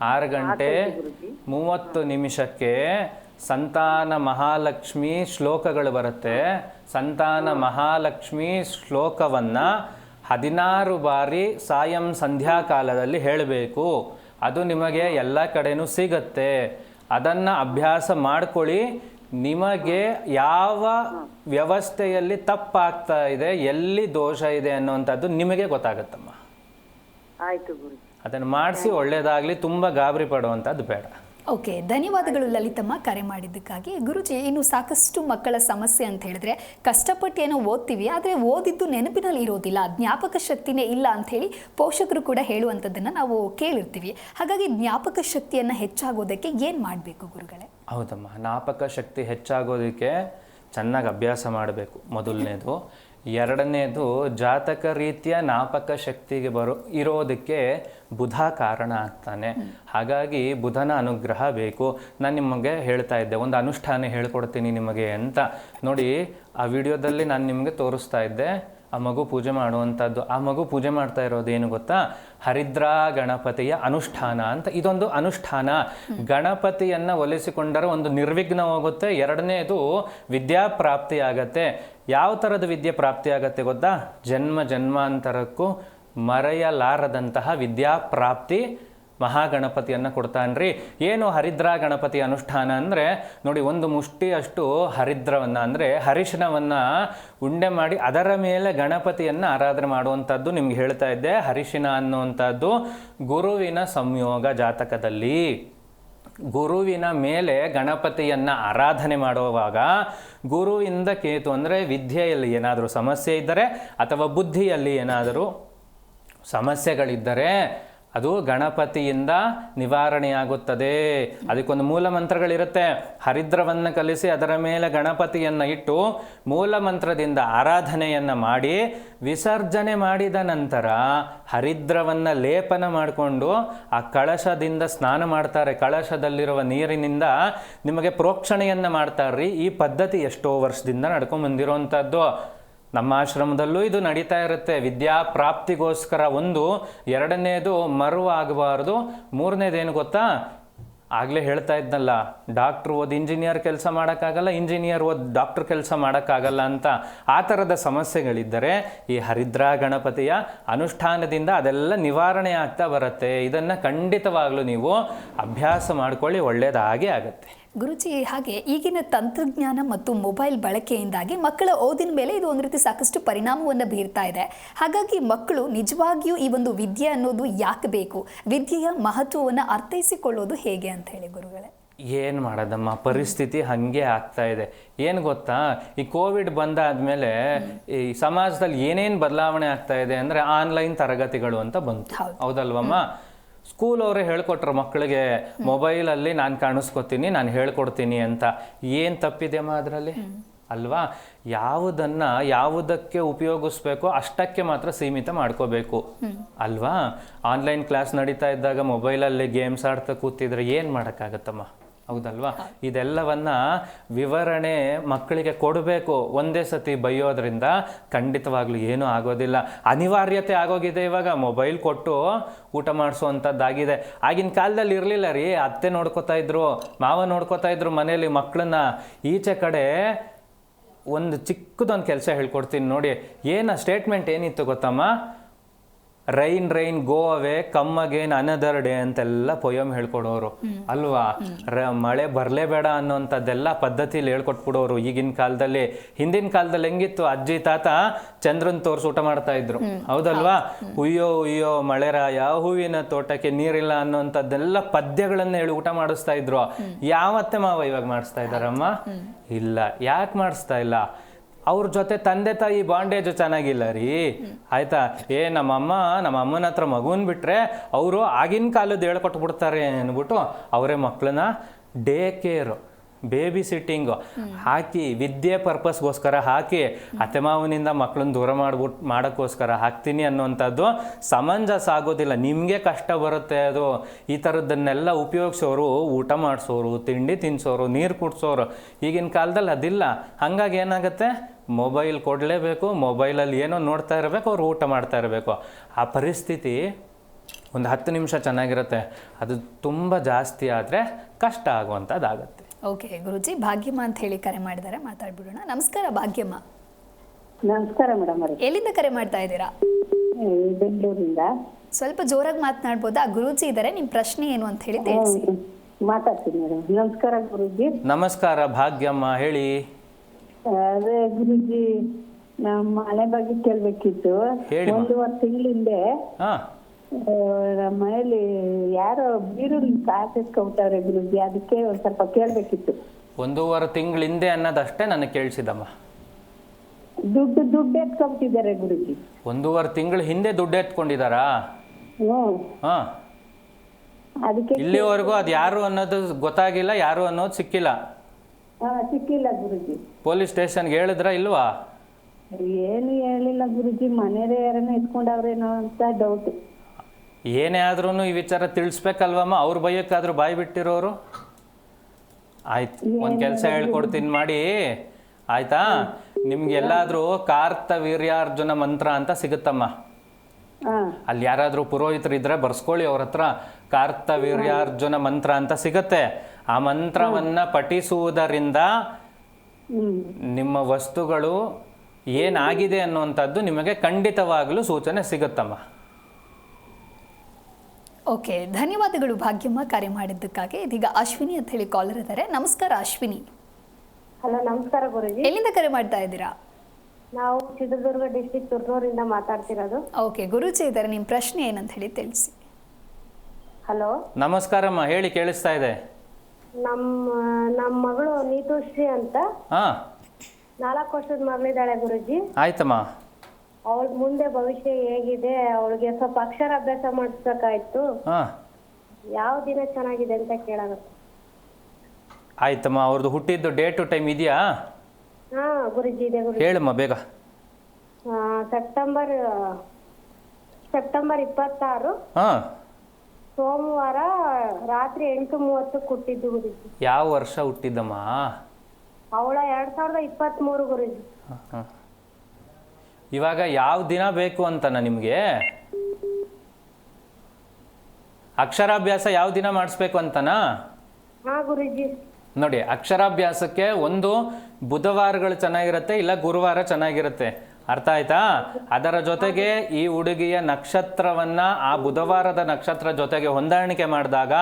ಆರು ಗಂಟೆ ಮೂವತ್ತು ನಿಮಿಷಕ್ಕೆ ಸಂತಾನ ಮಹಾಲಕ್ಷ್ಮಿ ಶ್ಲೋಕಗಳು ಬರುತ್ತೆ. ಸಂತಾನ ಮಹಾಲಕ್ಷ್ಮಿ ಶ್ಲೋಕವನ್ನು ಹದಿನಾರು ಬಾರಿ ಸಾಯಂ ಸಂಧ್ಯಾಕಾಲದಲ್ಲಿ ಹೇಳಬೇಕು. ಅದು ನಿಮಗೆ ಎಲ್ಲ ಕಡೆನೂ ಸಿಗತ್ತೆ. ಅದನ್ನ ಅಭ್ಯಾಸ ಮಾಡ್ಕೊಳ್ಳಿ. ನಿಮಗೆ ಯಾವ ವ್ಯವಸ್ಥೆಯಲ್ಲಿ ತಪ್ಪಾಗ್ತಾ ಇದೆ ಎಲ್ಲಿ ದೋಷ ಇದೆ ಅನ್ನುವಂಥದ್ದು ನಿಮಗೆ ಗೊತ್ತಾಗತ್ತಮ್ಮ.
ಆಯ್ತು ಗುರು
ಅದನ್ನು ಮಾಡಿಸಿ ಒಳ್ಳೇದಾಗಲಿ ತುಂಬ ಗಾಬರಿ ಪಡುವಂಥದ್ದು ಬೇಡ.
ಓಕೆ ಧನ್ಯವಾದಗಳು ಲಲಿತಮ್ಮ ಕರೆ ಮಾಡಿದ್ದಕ್ಕಾಗಿ. ಗುರುಜಿ, ಇನ್ನು ಸಾಕಷ್ಟು ಮಕ್ಕಳ ಸಮಸ್ಯೆ ಅಂತ ಹೇಳಿದ್ರೆ ಕಷ್ಟಪಟ್ಟು ಏನೋ ಓದ್ತೀವಿ, ಆದರೆ ಓದಿದ್ದು ನೆನಪಿನಲ್ಲಿ ಇರೋದಿಲ್ಲ, ಜ್ಞಾಪಕ ಶಕ್ತಿನೇ ಇಲ್ಲ ಅಂತ ಹೇಳಿ ಪೋಷಕರು ಕೂಡ ಹೇಳುವಂಥದ್ದನ್ನು ನಾವು ಕೇಳಿರ್ತೀವಿ. ಹಾಗಾಗಿ ಜ್ಞಾಪಕ ಶಕ್ತಿಯನ್ನು ಹೆಚ್ಚಾಗೋದಕ್ಕೆ ಏನು ಮಾಡಬೇಕು ಗುರುಗಳೇ?
ಹೌದಮ್ಮ, ಜ್ಞಾಪಕ ಶಕ್ತಿ ಹೆಚ್ಚಾಗೋದಕ್ಕೆ ಚೆನ್ನಾಗಿ ಅಭ್ಯಾಸ ಮಾಡಬೇಕು. ಮೊದಲನೇದು. ಎರಡನೇದು, ಜಾತಕ ರೀತಿಯ ಜ್ಞಾಪಕ ಶಕ್ತಿಗೆ ಬರೋ, ಇರೋದಕ್ಕೆ ಬುಧ ಕಾರಣ ಆಗ್ತಾನೆ ಹಾಗಾಗಿ ಬುಧನ ಅನುಗ್ರಹ ಬೇಕು. ನಾನು ನಿಮಗೆ ಹೇಳ್ತಾ ಇದ್ದೆ, ಒಂದು ಅನುಷ್ಠಾನ ಹೇಳ್ಕೊಡ್ತೀನಿ ನಿಮಗೆ ಅಂತ. ನೋಡಿ, ಆ ವಿಡಿಯೋದಲ್ಲಿ ನಾನು ನಿಮಗೆ ತೋರಿಸ್ತಾ ಇದ್ದೆ, ಆ ಮಗು ಪೂಜೆ ಮಾಡುವಂಥದ್ದು. ಆ ಮಗು ಪೂಜೆ ಮಾಡ್ತಾ ಇರೋದು ಏನು ಗೊತ್ತಾ? ಹರಿದ್ರಾ ಗಣಪತಿಯ ಅನುಷ್ಠಾನ ಅಂತ. ಇದೊಂದು ಅನುಷ್ಠಾನ. ಗಣಪತಿಯನ್ನ ಒಲಿಸಿಕೊಂಡರೆ ಒಂದು ನಿರ್ವಿಘ್ನ ಹೋಗುತ್ತೆ, ಎರಡನೇದು ವಿದ್ಯಾಪ್ರಾಪ್ತಿಯಾಗತ್ತೆ ಯಾವ ಥರದ ವಿದ್ಯೆ ಪ್ರಾಪ್ತಿ ಆಗತ್ತೆ ಗೊತ್ತಾ? ಜನ್ಮ ಜನ್ಮಾಂತರಕ್ಕೂ ಮರೆಯಲಾರದಂತಹ ವಿದ್ಯಾಪ್ರಾಪ್ತಿ ಮಹಾಗಣಪತಿಯನ್ನು ಕೊಡ್ತಾನ್ರಿ. ಏನು ಹರಿದ್ರಾ ಗಣಪತಿ ಅನುಷ್ಠಾನ ಅಂದರೆ, ನೋಡಿ ಒಂದು ಮುಷ್ಟಿಯಷ್ಟು ಹರಿದ್ರವನ್ನು ಅಂದರೆ, ಹರಿಶಿನವನ್ನು ಉಂಡೆ ಮಾಡಿ ಅದರ ಮೇಲೆ ಗಣಪತಿಯನ್ನು ಆರಾಧನೆ ಮಾಡುವಂಥದ್ದು ನಿಮ್ಗೆ ಹೇಳ್ತಾ ಇದ್ದೆ. ಹರಿಶಿನ ಅನ್ನುವಂಥದ್ದು ಗುರುವಿನ ಸಂಯೋಗ ಜಾತಕದಲ್ಲಿ. ಗುರುವಿನ ಮೇಲೆ ಗಣಪತಿಯನ್ನ ಆರಾಧನೆ ಮಾಡುವಾಗ ಗುರುವಿಂದ ಕೇತು ಅಂದರೆ ವಿದ್ಯೆಯಲ್ಲಿ ಏನಾದರೂ ಸಮಸ್ಯೆ ಇದ್ದರೆ ಅಥವಾ ಬುದ್ಧಿಯಲ್ಲಿ ಏನಾದರೂ ಸಮಸ್ಯೆಗಳಿದ್ದರೆ ಅದು ಗಣಪತಿಯಿಂದ ನಿವಾರಣೆಯಾಗುತ್ತದೆ. ಅದಕ್ಕೊಂದು ಮೂಲ ಮಂತ್ರಗಳಿರುತ್ತೆ. ಹರಿದ್ರವನ್ನು ಕಲಿಸಿ ಅದರ ಮೇಲೆ ಗಣಪತಿಯನ್ನು ಇಟ್ಟು ಮೂಲ ಮಂತ್ರದಿಂದ ಆರಾಧನೆಯನ್ನು ಮಾಡಿ ವಿಸರ್ಜನೆ ಮಾಡಿದ ನಂತರ ಹರಿದ್ರವನ್ನು ಲೇಪನ ಮಾಡಿಕೊಂಡು ಆ ಕಳಶದಿಂದ ಸ್ನಾನ ಮಾಡ್ತಾರೆ. ಕಳಶದಲ್ಲಿರುವ ನೀರಿನಿಂದ ನಿಮಗೆ ಪ್ರೋಕ್ಷಣೆಯನ್ನು ಮಾಡ್ತಾರ್ರಿ. ಈ ಪದ್ಧತಿ ಎಷ್ಟೋ ವರ್ಷದಿಂದ ನಡ್ಕೊಂಡು ಬಂದಿರುವಂಥದ್ದು ನಮ್ಮ ಆಶ್ರಮದಲ್ಲೂ ಇದು ನಡೀತಾ ಇರುತ್ತೆ. ವಿದ್ಯಾ ಪ್ರಾಪ್ತಿಗೋಸ್ಕರ ಒಂದು, ಎರಡನೇದು ಮರು ಆಗಬಾರ್ದು. ಮೂರನೇದೇನು ಗೊತ್ತಾ? ಆಗಲೇ ಹೇಳ್ತಾ ಇದ್ನಲ್ಲ, ಡಾಕ್ಟ್ರು ಓದಿ ಇಂಜಿನಿಯರ್ ಕೆಲಸ ಮಾಡೋಕ್ಕಾಗಲ್ಲ, ಇಂಜಿನಿಯರ್ ಓದ್ ಡಾಕ್ಟ್ರ್ ಕೆಲಸ ಮಾಡೋಕ್ಕಾಗಲ್ಲ ಅಂತ. ಆ ಥರದ ಸಮಸ್ಯೆಗಳಿದ್ದರೆ ಈ ಹರಿದ್ರಾ ಗಣಪತಿಯ ಅನುಷ್ಠಾನದಿಂದ ಅದೆಲ್ಲ ನಿವಾರಣೆ ಆಗ್ತಾ ಬರುತ್ತೆ. ಇದನ್ನು ಖಂಡಿತವಾಗಲೂ ನೀವು ಅಭ್ಯಾಸ ಮಾಡ್ಕೊಳ್ಳಿ ಒಳ್ಳೆಯದಾಗೇ ಆಗುತ್ತೆ.
ಗುರುಜಿ ಹಾಗೆ ಈಗಿನ ತಂತ್ರಜ್ಞಾನ ಮತ್ತು ಮೊಬೈಲ್ ಬಳಕೆಯಿಂದಾಗಿ ಮಕ್ಕಳ ಓದಿನ ಮೇಲೆ ಇದು ಒಂದು ರೀತಿ ಸಾಕಷ್ಟು ಪರಿಣಾಮವನ್ನು ಬೀರ್ತಾ ಇದೆ. ಹಾಗಾಗಿ ಮಕ್ಕಳು ನಿಜವಾಗಿಯೂ ಈ ಒಂದು ವಿದ್ಯೆ ಅನ್ನೋದು ಯಾಕೆ ಬೇಕು? ವಿದ್ಯೆಯ ಮಹತ್ವವನ್ನು ಅರ್ಥೈಸಿಕೊಳ್ಳೋದು ಹೇಗೆ ಅಂತ ಹೇಳಿ ಗುರುಗಳೇ.
ಏನು ಮಾಡೋದಮ್ಮ? ಪರಿಸ್ಥಿತಿ ಹಾಗೆ ಆಗ್ತಾ ಇದೆ. ಏನು ಗೊತ್ತಾ? ಈ ಕೋವಿಡ್ ಬಂದಾದ್ಮೇಲೆ ಈ ಸಮಾಜದಲ್ಲಿ ಏನೇನು ಬದಲಾವಣೆ ಆಗ್ತಾ ಇದೆ ಅಂದರೆ ಆನ್ಲೈನ್ ತರಗತಿಗಳು ಅಂತ ಬಂತು.
ಹೌದು.
ಹೌದಲ್ವಮ್ಮ? ಸ್ಕೂಲ್ ಅವರೇ ಹೇಳ್ಕೊಟ್ರು ಮಕ್ಕಳಿಗೆ, ಮೊಬೈಲಲ್ಲಿ ನಾನು ಕಾಣಿಸ್ಕೊತೀನಿ, ನಾನು ಹೇಳ್ಕೊಡ್ತೀನಿ ಅಂತ. ಏನು ತಪ್ಪಿದೆಮ್ಮ ಅದರಲ್ಲಿ? ಅಲ್ವಾ? ಯಾವುದನ್ನ ಯಾವುದಕ್ಕೆ ಉಪಯೋಗಿಸ್ಬೇಕು ಅಷ್ಟಕ್ಕೆ ಮಾತ್ರ ಸೀಮಿತ ಮಾಡ್ಕೋಬೇಕು. ಅಲ್ವಾ? ಆನ್ಲೈನ್ ಕ್ಲಾಸ್ ನಡೀತಾ ಇದ್ದಾಗ ಮೊಬೈಲಲ್ಲಿ ಗೇಮ್ಸ್ ಆಡ್ತಾ ಕೂತಿದ್ರೆ ಏನು ಮಾಡೋಕ್ಕಾಗತ್ತಮ್ಮ? ಹೌದಲ್ವಾ? ಇದೆಲ್ಲವನ್ನ ವಿವರಣೆ ಮಕ್ಕಳಿಗೆ ಕೊಡಬೇಕು ಒಂದೇ ಸತಿ ಬೈಯೋದ್ರಿಂದ ಖಂಡಿತವಾಗ್ಲೂ ಏನೂ ಆಗೋದಿಲ್ಲ. ಅನಿವಾರ್ಯತೆ ಆಗೋಗಿದೆ ಇವಾಗ. ಮೊಬೈಲ್ ಕೊಟ್ಟು ಊಟ ಮಾಡಿಸುವಂಥದ್ದಾಗಿದೆ ಆಗಿನ ಕಾಲದಲ್ಲಿ ಇರಲಿಲ್ಲ ರೀ. ಅತ್ತೆ ನೋಡ್ಕೋತಾ ಇದ್ರು ಮಾವ ನೋಡ್ಕೋತಾ ಇದ್ರು ಮನೆಯಲ್ಲಿ ಮಕ್ಕಳನ್ನ ಈಚೆ ಕಡೆ ಒಂದು ಚಿಕ್ಕದೊಂದು ಕೆಲಸ ಹೇಳ್ಕೊಡ್ತೀನಿ ನೋಡಿ. ಏನು ಸ್ಟೇಟ್ಮೆಂಟ್ ಏನಿತ್ತು ಗೊತ್ತಮ್ಮ? Rain rain go away come again another day ಅಂತೆಲ್ಲ ಪೊಯಮ್ ಹೇಳ್ಕೊಡೋರು. ಅಲ್ವಾ? ಮಳೆ ಬರಲೇಬೇಡ ಅನ್ನೋಂಥದ್ದೆಲ್ಲ ಪದ್ಧತಿಲಿ ಹೇಳ್ಕೊಟ್ಬಿಡೋರು ಈಗಿನ ಕಾಲದಲ್ಲಿ. ಹಿಂದಿನ ಕಾಲದಲ್ಲಿ ಹೆಂಗಿತ್ತು? ಅಜ್ಜಿ ತಾತ ಚಂದ್ರನ್ ತೋರ್ಸಿ ಊಟ ಮಾಡ್ತಾ ಇದ್ರು. ಹೌದಲ್ವಾ? ಉಯ್ಯೋ ಉಯ್ಯೋ ಮಳೆರಾಯ ಹೂವಿನ ತೋಟಕ್ಕೆ ನೀರಿಲ್ಲ ಅನ್ನೋಂಥದ್ದೆಲ್ಲ ಪದ್ಯಗಳನ್ನ ಹೇಳಿ ಊಟ ಮಾಡಿಸ್ತಾ ಇದ್ರು. ಯಾವತ್ತೆ ಮಾವ ಇವಾಗ ಮಾಡಿಸ್ತಾ ಇದ್ದಾರಮ್ಮ? ಇಲ್ಲ. ಯಾಕೆ ಮಾಡಿಸ್ತಾ ಇಲ್ಲ? ಅವ್ರ ಜೊತೆ ತಂದೆ ತಾಯಿ ಬಾಂಡೇಜು ಚೆನ್ನಾಗಿಲ್ಲ ರೀ. ಆಯ್ತಾ? ಏ, ನಮ್ಮಮ್ಮ ನಮ್ಮ ಅಮ್ಮನ ಹತ್ರ ಮಗುನ್ ಬಿಟ್ರೆ ಅವರು ಆಗಿನ ಕಾಲದ ಹೇಳ್ಕೊಟ್ಬಿಡ್ತಾರೆ ಅಂದ್ಬಿಟ್ಟು ಅವರೇ ಮಕ್ಕಳನ್ನ ಡೇ ಕೇರ್ ಬೇಬಿ ಸಿಟ್ಟಿಂಗು ಹಾಕಿ, ವಿದ್ಯೆ ಪರ್ಪಸ್ಗೋಸ್ಕರ ಹಾಕಿ, ಅತ್ತೆ ಮಕ್ಕಳನ್ನ ದೂರ ಮಾಡ್ಬಿಟ್, ಮಾಡೋಕ್ಕೋಸ್ಕರ ಹಾಕ್ತೀನಿ ಅನ್ನುವಂಥದ್ದು ಸಮಂಜಸ ಆಗೋದಿಲ್ಲ. ನಿಮಗೆ ಕಷ್ಟ ಬರುತ್ತೆ ಅದು. ಈ ಥರದ್ದನ್ನೆಲ್ಲ ಉಪಯೋಗಿಸೋರು, ಊಟ ಮಾಡಿಸೋರು, ತಿಂಡಿ ತಿನ್ನಿಸೋರು ನೀರು ಕುಡಿಸೋರು ಈಗಿನ ಕಾಲದಲ್ಲಿ ಅದಿಲ್ಲ. ಹಾಗಾಗಿ ಏನಾಗುತ್ತೆ? ಮೊಬೈಲ್ ಕೊಡಲೇಬೇಕು ಮೊಬೈಲಲ್ಲಿ ಏನೋ ನೋಡ್ತಾ ಇರಬೇಕು ಅವ್ರು ಊಟ ಮಾಡ್ತಾ ಇರಬೇಕು. ಆ ಪರಿಸ್ಥಿತಿ ಒಂದು ಹತ್ತು ನಿಮಿಷ ಚೆನ್ನಾಗಿರುತ್ತೆ. ಅದು ತುಂಬ ಜಾಸ್ತಿ ಆದರೆ ಕಷ್ಟ ಆಗುವಂಥದ್ದಾಗತ್ತೆ.
ಓಕೆ ಗುರುಜಿ ಭಾಗ್ಯಮ್ಮ ಅಂತ ಹೇಳಿ ಕರೆ ಮಾಡಿದ್ದಾರೆ ಮಾತಾಡ್ಬಿಡೋಣ. ನಮಸ್ಕಾರ ಭಾಗ್ಯಮ್ಮ.
ನಮಸ್ಕಾರ ಮೇಡಮ್ ಅವರೇ.
ಎಲ್ಲಿಂದ ಕರೆ ಮಾಡ್ತಾ ಇದ್ದೀರಾ?
ಬೆಂಗಳೂರಿಂದ.
ಸ್ವಲ್ಪ ಜೋರಾಗಿ ಮಾತನಾಡ್ಬೋದಾ? ಗುರೂಜಿ ಇದ್ದಾರೆ ನಿಮ್ಮ ಪ್ರಶ್ನೆ ಏನು ಅಂತ ಹೇಳಿ ತಿಳಿಸಿ.
ಮಾತಾಡ್ತೀನಿ ಮೇಡಮ್ ನಮಸ್ಕಾರ ಗುರುಜಿ.
ನಮಸ್ಕಾರ ಭಾಗ್ಯಮ್ಮ ಹೇಳಿ.
ಅದೇ ಗುರುಜಿ ನಮ್ಮ ಮನೆ ಬಗ್ಗೆ ಕೇಳ್ಬೇಕಿತ್ತು.
ಒಂದು ಮಾ.
ಒಂದೂವರೆ ತಿಂಗಳ ಹಿಂದೆ
ಹಾ.
ಆ, ನಮ್ಮ ಮನೇಲಿ ಯಾರೋ ಬೀರುಳ್ಳಿ ಕಾಸಿಸ್ಕೊಬಿಟ್ಟವ್ರೆ ಗುರುಜಿ ಅದಕ್ಕೆ ಒಂದ್ ಸ್ವಲ್ಪ ಕೇಳ್ಬೇಕಿತ್ತು.
ಒಂದೂವರೆ ತಿಂಗಳ ಹಿಂದೆ ಅನ್ನೋದಷ್ಟೇ ನನಗೆ ಕೇಳಿಸಿದಮ್ಮ
ದುಡ್ಡು ದುಡ್ಡು ಎತ್ಕೊಂಬಿಟ್ಟಿದ್ದಾರೆ ಗುರುಜಿ.
ಒಂದೂವರೆ ತಿಂಗಳ ಹಿಂದೆ ದುಡ್ಡು ಎತ್ಕೊಂಡಿದ್ದಾರಾ?
ಹಾ
ಹಾಂ.
ಅದಕ್ಕೆ
ಇಲ್ಲಿವರೆಗೂ ಅದು ಯಾರು ಅನ್ನೋದು ಗೊತ್ತಾಗಿಲ್ಲ ಯಾರು ಅನ್ನೋದು ಸಿಕ್ಕಿಲ್ಲ.
ಹಾ ಸಿಕ್ಕಿಲ್ಲ ಗುರುಜಿ.
ಪೊಲೀಸ್ ಸ್ಟೇಷನ್ಗೆ ಹೇಳಿದ್ರ ಇಲ್ವಾ?
ಏನು ಹೇಳಿಲ್ಲ ಗುರುಜಿ ಮನೇಲಿ ಯಾರನ್ನ ಇಟ್ಕೊಂಡವ್ರೇನೋ ಅಂತ ಡೌಟ್
ಏನೇ ಆದ್ರೂ ಈ ವಿಚಾರ ತಿಳಿಸ್ಬೇಕಲ್ವಮ್ಮ? ಅವ್ರ ಭಯಕ್ಕಾದ್ರೂ ಬಾಯಿ ಬಿಟ್ಟಿರೋರು? ಆಯ್ತು ಒಂದು ಕೆಲಸ ಹೇಳ್ಕೊಡ್ತೀನಿ ಮಾಡಿ. ಆಯ್ತಾ? ನಿಮ್ಗೆ ಎಲ್ಲಾದ್ರೂ ಕಾರ್ತ ವೀರ್ಯಾರ್ಜುನ ಮಂತ್ರ ಅಂತ ಸಿಗುತ್ತಮ್ಮ. ಅಲ್ಲಿ ಯಾರಾದರೂ ಪುರೋಹಿತರು ಇದ್ರೆ ಬರ್ಸ್ಕೊಳ್ಳಿ ಅವ್ರ ಹತ್ರ. ಕಾರ್ತ ವೀರ್ಯಾರ್ಜುನ ಮಂತ್ರ ಅಂತ ಸಿಗತ್ತೆ. ಆ ಮಂತ್ರವನ್ನ ಪಠಿಸುವುದರಿಂದ ನಿಮ್ಮ ವಸ್ತುಗಳು ಏನಾಗಿದೆ ಅನ್ನುವಂಥದ್ದು ನಿಮಗೆ ಖಂಡಿತವಾಗಲೂ ಸೂಚನೆ ಸಿಗುತ್ತಮ್ಮ.
ಓಕೆ ಧನ್ಯವಾದಗಳು ಭಾಗ್ಯಮ್ಮ ಕರೆ ಮಾಡಿದ್ದಕ್ಕಾಗಿ. ಇದೀಗ ಅಶ್ವಿನಿ ಅಂತ ಹೇಳಿ ಕಾಲರ್ ಇದ್ದಾರೆ. ನಮಸ್ಕಾರ ಅಶ್ವಿನಿ.
ಹಲೋ ನಮಸ್ಕಾರ ಗುರುಜಿ.
ಎಲ್ಲಿಂದ ಕರೆ ಮಾಡ್ತಾ ಇದ್ದೀರಾ?
ನಾವು ಚಿತ್ರದುರ್ಗ ಡಿಸ್ಟಿಕ್ ತುರ್ನೂರಿಂದ ಮಾತಾಡ್ತಿರೋದು.
ಓಕೆ ಗುರುಜಿ ಇದ್ದಾರೆ. ನಿಮ್ಮ ಪ್ರಶ್ನೆ ಏನಂತ ಹೇಳಿ ತಿಳಿಸಿ.
ಹಲೋ.
ನಮಸ್ಕಾರಮ್ಮ ಹೇಳಿ ಕೇಳಿಸ್ತಾ ಇದೆ.
ನಮ್ಮ ನಮ್ಮ ಮಗಳು ನೀತುಶ್ರೀ ಅಂತ.
ಹಾಂ.
ನಾಲ್ಕು ವರ್ಷದ ಮಗಳಿದ್ದಾಳೆ ಗುರುಜಿ.
ಆಯ್ತಮ್ಮ.
ಅವಳ ಮುಂದೆ ಭವಿಷ್ಯ ಹೇಗಿದೆ ಅವಳಿಗೆ ಸ್ವಲ್ಪ ಅಕ್ಷರಾಭ್ಯಾಸ ಮಾಡಿಸ್ಬೇಕಾಯ್ತು.
ಹಾಂ.
ಯಾವ ದಿನ ಚೆನ್ನಾಗಿದೆ ಅಂತ ಕೇಳೋಣ.
ಆಯ್ತಮ್ಮ ಅವ್ರದ್ದು ಹುಟ್ಟಿದ್ದು ಡೇಟ್ ಟು ಟೈಮ್ ಇದೆಯಾ?
ಹಾ ಗುರುಜಿ ಇದೆ ಗುರುಜಿ.
ಹೇಳಮ್ಮ ಬೇಗ.
ಆ, ಸೆಪ್ಟೆಂಬರ್ ಸೆಪ್ಟೆಂಬರ್ ಇಪ್ಪತ್ತಾರು.
ಹಾಂ.
ಸೋಮವಾರ ರಾತ್ರಿ ಎಂಟು ಮೂವತ್ತಕ್ಕೆ ಹುಟ್ಟಿದ್ದು ಗುರುಜಿ.
ಯಾವ ವರ್ಷ ಹುಟ್ಟಿದ್ದಮ್ಮ?
ಅವಳ ಎರಡ್ ಸಾವಿರದ ಇಪ್ಪತ್ತ್ ಮೂರು ಗುರುಜಿ
ಹಾಂ. ಇವಾಗ ಯಾವ ದಿನ ಬೇಕು ಅಂತನ ನಿಮಗೆ? ಅಕ್ಷರಾಭ್ಯಾಸ ಯಾವ ದಿನ ಮಾಡಿಸ್ಬೇಕು ಅಂತನಾ?
ಹಾ ಗುರುಜಿ.
ನೋಡಿ ಅಕ್ಷರಾಭ್ಯಾಸಕ್ಕೆ ಒಂದು ಬುಧವಾರಗಳು ಚೆನ್ನಾಗಿರುತ್ತೆ ಇಲ್ಲ ಗುರುವಾರ ಚೆನ್ನಾಗಿರುತ್ತೆ. ಅರ್ಥ ಆಯ್ತಾ? ಅದರ ಜೊತೆಗೆ ಈ ಹುಡುಗಿಯ ನಕ್ಷತ್ರವನ್ನ ಆ ಬುಧವಾರದ ನಕ್ಷತ್ರ ಜೊತೆಗೆ ಹೊಂದಾಣಿಕೆ ಮಾಡಿದಾಗ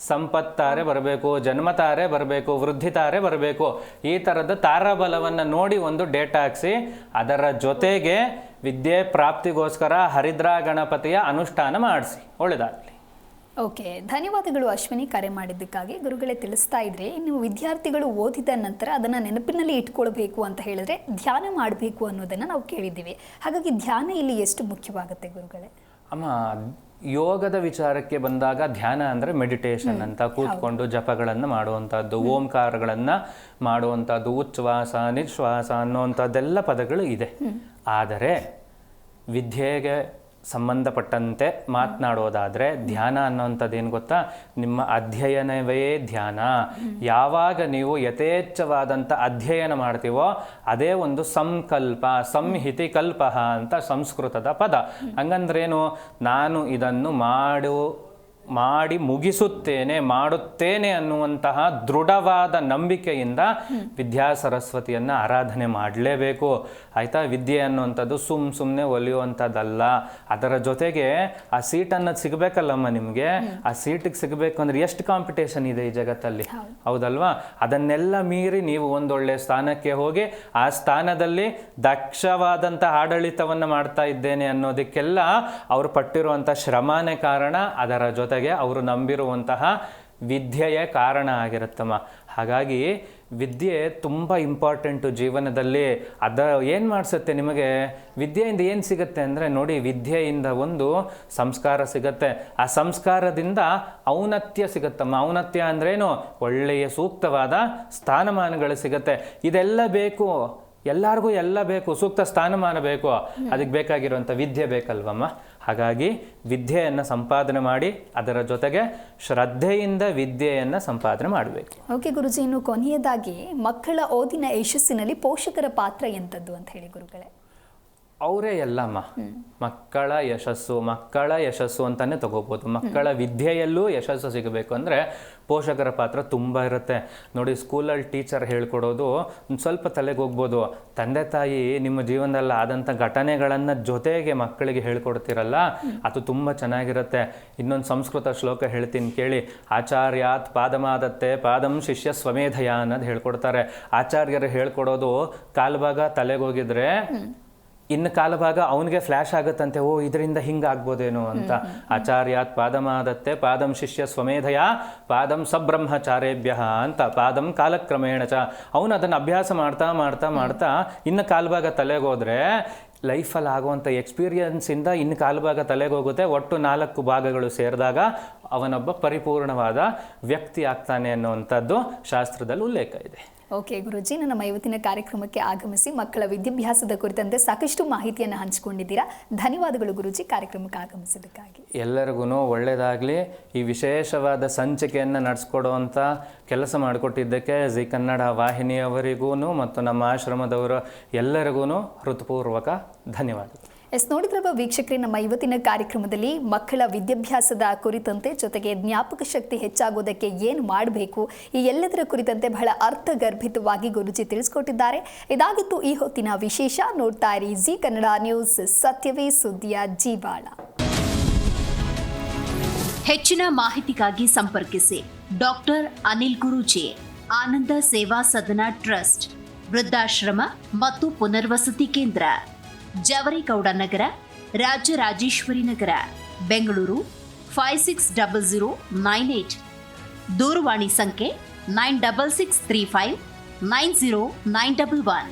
ಸಂಪತ್ತಾರೆ ಬರಬೇಕು, ಜನ್ಮತಾರೆ ಬರಬೇಕು, ವೃದ್ಧಿತಾರೆ ಬರಬೇಕು. ಈ ಥರದ ತಾರಾಬಲವನ್ನು ನೋಡಿ ಒಂದು ಡೇಟ್ ಹಾಕ್ಸಿ, ಅದರ ಜೊತೆಗೆ ವಿದ್ಯೆ ಪ್ರಾಪ್ತಿಗೋಸ್ಕರ ಹರಿದ್ರಾ ಗಣಪತಿಯ ಅನುಷ್ಠಾನ ಮಾಡಿಸಿ. ಒಳ್ಳೆದಾಗಲಿ.
ಓಕೆ ಧನ್ಯವಾದಗಳು ಅಶ್ವಿನಿ ಕರೆ ಮಾಡಿದ್ದಕ್ಕಾಗಿ. ಗುರುಗಳೇ ತಿಳಿಸ್ತಾ ಇದ್ರೆ ಇನ್ನು ವಿದ್ಯಾರ್ಥಿಗಳು ಓದಿದ ನಂತರ ಅದನ್ನು ನೆನಪಿನಲ್ಲಿ ಇಟ್ಕೊಳ್ಬೇಕು ಅಂತ ಹೇಳಿದ್ರೆ ಧ್ಯಾನ ಮಾಡಬೇಕು ಅನ್ನೋದನ್ನು ನಾವು ಕೇಳಿದ್ದೀವಿ. ಹಾಗಾಗಿ ಧ್ಯಾನ ಇಲ್ಲಿ ಎಷ್ಟು ಮುಖ್ಯವಾಗುತ್ತೆ ಗುರುಗಳೇ?
ಅಮ್ಮ ಯೋಗದ ವಿಚಾರಕ್ಕೆ ಬಂದಾಗ ಧ್ಯಾನ ಅಂದರೆ ಮೆಡಿಟೇಷನ್ ಅಂತ ಕೂತ್ಕೊಂಡು ಜಪಗಳನ್ನು ಮಾಡುವಂಥದ್ದು ಓಂಕಾರಗಳನ್ನು ಮಾಡುವಂಥದ್ದು ಉಚ್ಛ್ವಾಸ ನಿಶ್ವಾಸ ಅನ್ನುವಂಥದ್ದೆಲ್ಲ ಪದಗಳು ಇದೆ. ಆದರೆ ವಿದ್ಯೆಗೆ ಸಂಬಂಧಪಟ್ಟಂತೆ ಮಾತನಾಡೋದಾದರೆ ಧ್ಯಾನ ಅನ್ನೋಂಥದ್ದು ಏನು ಗೊತ್ತಾ? ನಿಮ್ಮ ಅಧ್ಯಯನವೇ ಧ್ಯಾನ. ಯಾವಾಗ ನೀವು ಯಥೇಚ್ಛವಾದಂಥ ಅಧ್ಯಯನ ಮಾಡ್ತೀವೋ ಅದೇ ಒಂದು ಸಂಕಲ್ಪ ಸಂಹಿತಿ ಕಲ್ಪ ಅಂತ ಸಂಸ್ಕೃತದ ಪದ. ಹಂಗಂದ್ರೇನು? ನಾನು ಇದನ್ನು ಮಾಡು ಮಾಡಿ ಮುಗಿಸುತ್ತೇನೆ ಮಾಡುತ್ತೇನೆ ಅನ್ನುವಂತಹ ದೃಢವಾದ ನಂಬಿಕೆಯಿಂದ ವಿದ್ಯಾ ಸರಸ್ವತಿಯನ್ನು ಆರಾಧನೆ ಮಾಡಲೇಬೇಕು. ಆಯಿತಾ? ವಿದ್ಯೆ ಅನ್ನುವಂಥದ್ದು ಸುಮ್ ಸುಮ್ಮನೆ ಒಲಿಯುವಂಥದ್ದಲ್ಲ. ಅದರ ಜೊತೆಗೆ ಆ ಸೀಟನ್ನು ಸಿಗಬೇಕಲ್ಲಮ್ಮ ನಿಮಗೆ? ಆ ಸೀಟಿಗೆ ಸಿಗಬೇಕು ಅಂದ್ರೆ ಎಷ್ಟು ಕಾಂಪಿಟೇಷನ್ ಇದೆ ಈ ಜಗತ್ತಲ್ಲಿ? ಹೌದಲ್ವಾ? ಅದನ್ನೆಲ್ಲ ಮೀರಿ ನೀವು ಒಂದೊಳ್ಳೆ ಸ್ಥಾನಕ್ಕೆ ಹೋಗಿ ಆ ಸ್ಥಾನದಲ್ಲಿ ದಕ್ಷವಾದಂಥ ಆಡಳಿತವನ್ನು ಮಾಡ್ತಾ ಇದ್ದೇನೆ ಅನ್ನೋದಕ್ಕೆಲ್ಲ ಅವರು ಪಟ್ಟಿರುವಂಥ ಶ್ರಮನೇ ಕಾರಣ. ಅದರ ಜೊತೆಗೆ ಅವರು ನಂಬಿರುವಂತಹ ವಿದ್ಯೆಯೇ ಕಾರಣ ಆಗಿರುತ್ತಮ್ಮ. ಹಾಗಾಗಿ ವಿದ್ಯೆ ತುಂಬ ಇಂಪಾರ್ಟೆಂಟು ಜೀವನದಲ್ಲಿ ಅದ ಏನು ಮಾಡಿಸುತ್ತೆ ನಿಮಗೆ? ವಿದ್ಯೆಯಿಂದ ಏನು ಸಿಗುತ್ತೆ ಅಂದರೆ ನೋಡಿ ವಿದ್ಯೆಯಿಂದ ಒಂದು ಸಂಸ್ಕಾರ ಸಿಗತ್ತೆ. ಆ ಸಂಸ್ಕಾರದಿಂದ ಔನತ್ಯ ಸಿಗತ್ತಮ್ಮ. ಔನತ್ಯ ಅಂದ್ರೇನು? ಒಳ್ಳೆಯ ಸೂಕ್ತವಾದ ಸ್ಥಾನಮಾನಗಳು ಸಿಗತ್ತೆ. ಇದೆಲ್ಲ ಬೇಕು. ಎಲ್ಲರಿಗೂ ಎಲ್ಲ ಬೇಕು. ಸೂಕ್ತ ಸ್ಥಾನಮಾನ ಬೇಕು. ಅದಕ್ಕೆ ಬೇಕಾಗಿರುವಂಥ ವಿದ್ಯೆ ಬೇಕಲ್ವಮ್ಮ? ಹಾಗಾಗಿ ವಿದ್ಯೆಯನ್ನು ಸಂಪಾದನೆ ಮಾಡಿ ಅದರ ಜೊತೆಗೆ ಶ್ರದ್ಧೆಯಿಂದ ವಿದ್ಯೆಯನ್ನು ಸಂಪಾದನೆ ಮಾಡಬೇಕು.
ಓಕೆ ಗುರುಜಿ, ಇನ್ನು ಕೊನೆಯದಾಗಿ ಮಕ್ಕಳ ಓದಿನ ಯಶಸ್ಸಿನಲ್ಲಿ ಪೋಷಕರ ಪಾತ್ರ ಎಂಥದ್ದು ಅಂತ ಹೇಳಿ ಗುರುಗಳೇ.
ಅವರೇ ಎಲ್ಲಮ್ಮ. ಮಕ್ಕಳ ಯಶಸ್ಸು ಮಕ್ಕಳ ಯಶಸ್ಸು ಅಂತಾನೆ ತಗೋಬೋದು. ಮಕ್ಕಳ ವಿದ್ಯೆಯಲ್ಲೂ ಯಶಸ್ಸು ಸಿಗಬೇಕು ಅಂದರೆ ಪೋಷಕರ ಪಾತ್ರ ತುಂಬ ಇರುತ್ತೆ. ನೋಡಿ, ಸ್ಕೂಲಲ್ಲಿ ಟೀಚರ್ ಹೇಳ್ಕೊಡೋದು ಸ್ವಲ್ಪ ತಲೆಗೆ ಹೋಗ್ಬೋದು. ತಂದೆ ತಾಯಿ ನಿಮ್ಮ ಜೀವನದಲ್ಲಿ ಆದಂಥ ಘಟನೆಗಳನ್ನು ಜೊತೆಗೆ ಮಕ್ಕಳಿಗೆ ಹೇಳ್ಕೊಡ್ತಿರಲ್ಲ, ಅದು ತುಂಬ ಚೆನ್ನಾಗಿರುತ್ತೆ. ಇನ್ನೊಂದು ಸಂಸ್ಕೃತ ಶ್ಲೋಕ ಹೇಳ್ತೀನಿ ಕೇಳಿ. ಆಚಾರ್ಯಾತ್ ಪಾದಮಾದತ್ತೆ ಪಾದಂ ಶಿಷ್ಯ ಸ್ವಮೇಧಯ ಅನ್ನೋದು ಹೇಳ್ಕೊಡ್ತಾರೆ. ಆಚಾರ್ಯರು ಹೇಳ್ಕೊಡೋದು ಕಾಲ್ಭಾಗ ತಲೆಗೋಗಿದ್ರೆ ಇನ್ನು ಕಾಲಭಾಗ ಅವನಿಗೆ ಫ್ಲ್ಯಾಶ್ ಆಗುತ್ತಂತೆ ಓ ಇದರಿಂದ ಹಿಂಗೆ ಆಗ್ಬೋದೇನೋ ಅಂತ. ಆಚಾರ್ಯಾತ್ ಪಾದಮಾದತ್ತೆ ಪಾದಂ ಶಿಷ್ಯ ಸ್ವಮೇಧಯ ಪಾದಂ ಸಬ್ರಹ್ಮಚಾರೇಭ್ಯ ಅಂತ ಪಾದಂ ಕಾಲಕ್ರಮೇಣ ಚ. ಅವನು ಅದನ್ನು ಅಭ್ಯಾಸ ಮಾಡ್ತಾ ಮಾಡ್ತಾ ಮಾಡ್ತಾ ಇನ್ನು ಕಾಲಭಾಗ ತಲೆಗೆ ಹೋದ್ರೆ ಲೈಫಲ್ಲಿ ಆಗುವಂಥ ಎಕ್ಸ್ಪೀರಿಯನ್ಸಿಂದ ಇನ್ನು ಕಾಲಭಾಗ ತಲೆಗೆ ಹೋಗುತ್ತೆ. ಒಟ್ಟು ನಾಲ್ಕು ಭಾಗಗಳು ಸೇರಿದಾಗ ಅವನೊಬ್ಬ ಪರಿಪೂರ್ಣವಾದ ವ್ಯಕ್ತಿ ಆಗ್ತಾನೆ ಅನ್ನುವಂಥದ್ದು ಶಾಸ್ತ್ರದಲ್ಲಿ ಉಲ್ಲೇಖ ಇದೆ.
ಓಕೆ ಗುರುಜಿ ನಮ್ಮ ಇವತ್ತಿನ ಕಾರ್ಯಕ್ರಮಕ್ಕೆ ಆಗಮಿಸಿ ಮಕ್ಕಳ ವಿದ್ಯಾಭ್ಯಾಸದ ಕುರಿತಂತೆ ಸಾಕಷ್ಟು ಮಾಹಿತಿಯನ್ನು ಹಂಚಿಕೊಂಡಿದ್ದೀರಾ. ಧನ್ಯವಾದಗಳು ಗುರುಜಿ, ಕಾರ್ಯಕ್ರಮಕ್ಕೆ ಆಗಮಿಸಿದ್ದಕ್ಕಾಗಿ.
ಎಲ್ಲರಿಗೂ ಒಳ್ಳೆಯದಾಗಲಿ ಈ ವಿಶೇಷವಾದ ಸಂಚಿಕೆಯನ್ನು ನಡೆಸ್ಕೊಡುವಂಥ ಕೆಲಸ ಮಾಡಿಕೊಟ್ಟಿದ್ದಕ್ಕೆ ಜಿ ಕನ್ನಡ ವಾಹಿನಿಯವರಿಗೂ ಮತ್ತು ನಮ್ಮ ಆಶ್ರಮದವರು ಎಲ್ಲರಿಗೂ ಹೃತ್ಪೂರ್ವಕ ಧನ್ಯವಾದಗಳು.
ಎಸ್ ನೋಡಿದ್ರವ ವೀಕ್ಷಕರೇ, ನಮ್ಮ ಇವತ್ತಿನ ಕಾರ್ಯಕ್ರಮದಲ್ಲಿ ಮಕ್ಕಳ ವಿದ್ಯಾಭ್ಯಾಸದ ಕುರಿತಂತೆ ಜೊತೆಗೆ ಜ್ಞಾಪಕ ಶಕ್ತಿ ಹೆಚ್ಚಾಗೋದಕ್ಕೆ ಏನು ಮಾಡಬೇಕು, ಈ ಎಲ್ಲದರ ಕುರಿತಂತೆ ಬಹಳ ಅರ್ಥಗರ್ಭಿತವಾಗಿ ಗುರುಜಿ ತಿಳಿಸ್ಕೊಟ್ಟಿದ್ದಾರೆ. ಇದಾಗಿತ್ತು ಈ ಹೊತ್ತಿನ ವಿಶೇಷ. ನೋಡ್ತಾ ಇರಿ ಜಿ ಕನ್ನಡ ನ್ಯೂಸ್, ಸತ್ಯವೇ ಸುದ್ದಿಯ ಜೀವಾಳ.
ಹೆಚ್ಚಿನ ಮಾಹಿತಿಗಾಗಿ ಸಂಪರ್ಕಿಸಿ ಡಾಕ್ಟರ್ ಅನಿಲ್ ಗುರೂಜಿ, ಆನಂದ ಸೇವಾ ಸದನ ಟ್ರಸ್ಟ್, ವೃದ್ಧಾಶ್ರಮ ಮತ್ತು ಪುನರ್ವಸತಿ ಕೇಂದ್ರ. Javaregowda Nagar, Rajarajeshwari Nagar, Bengaluru five six double zero nine eight ದೂರವಾಣಿ ಸಂಖ್ಯೆ nine double six three five nine zero nine double one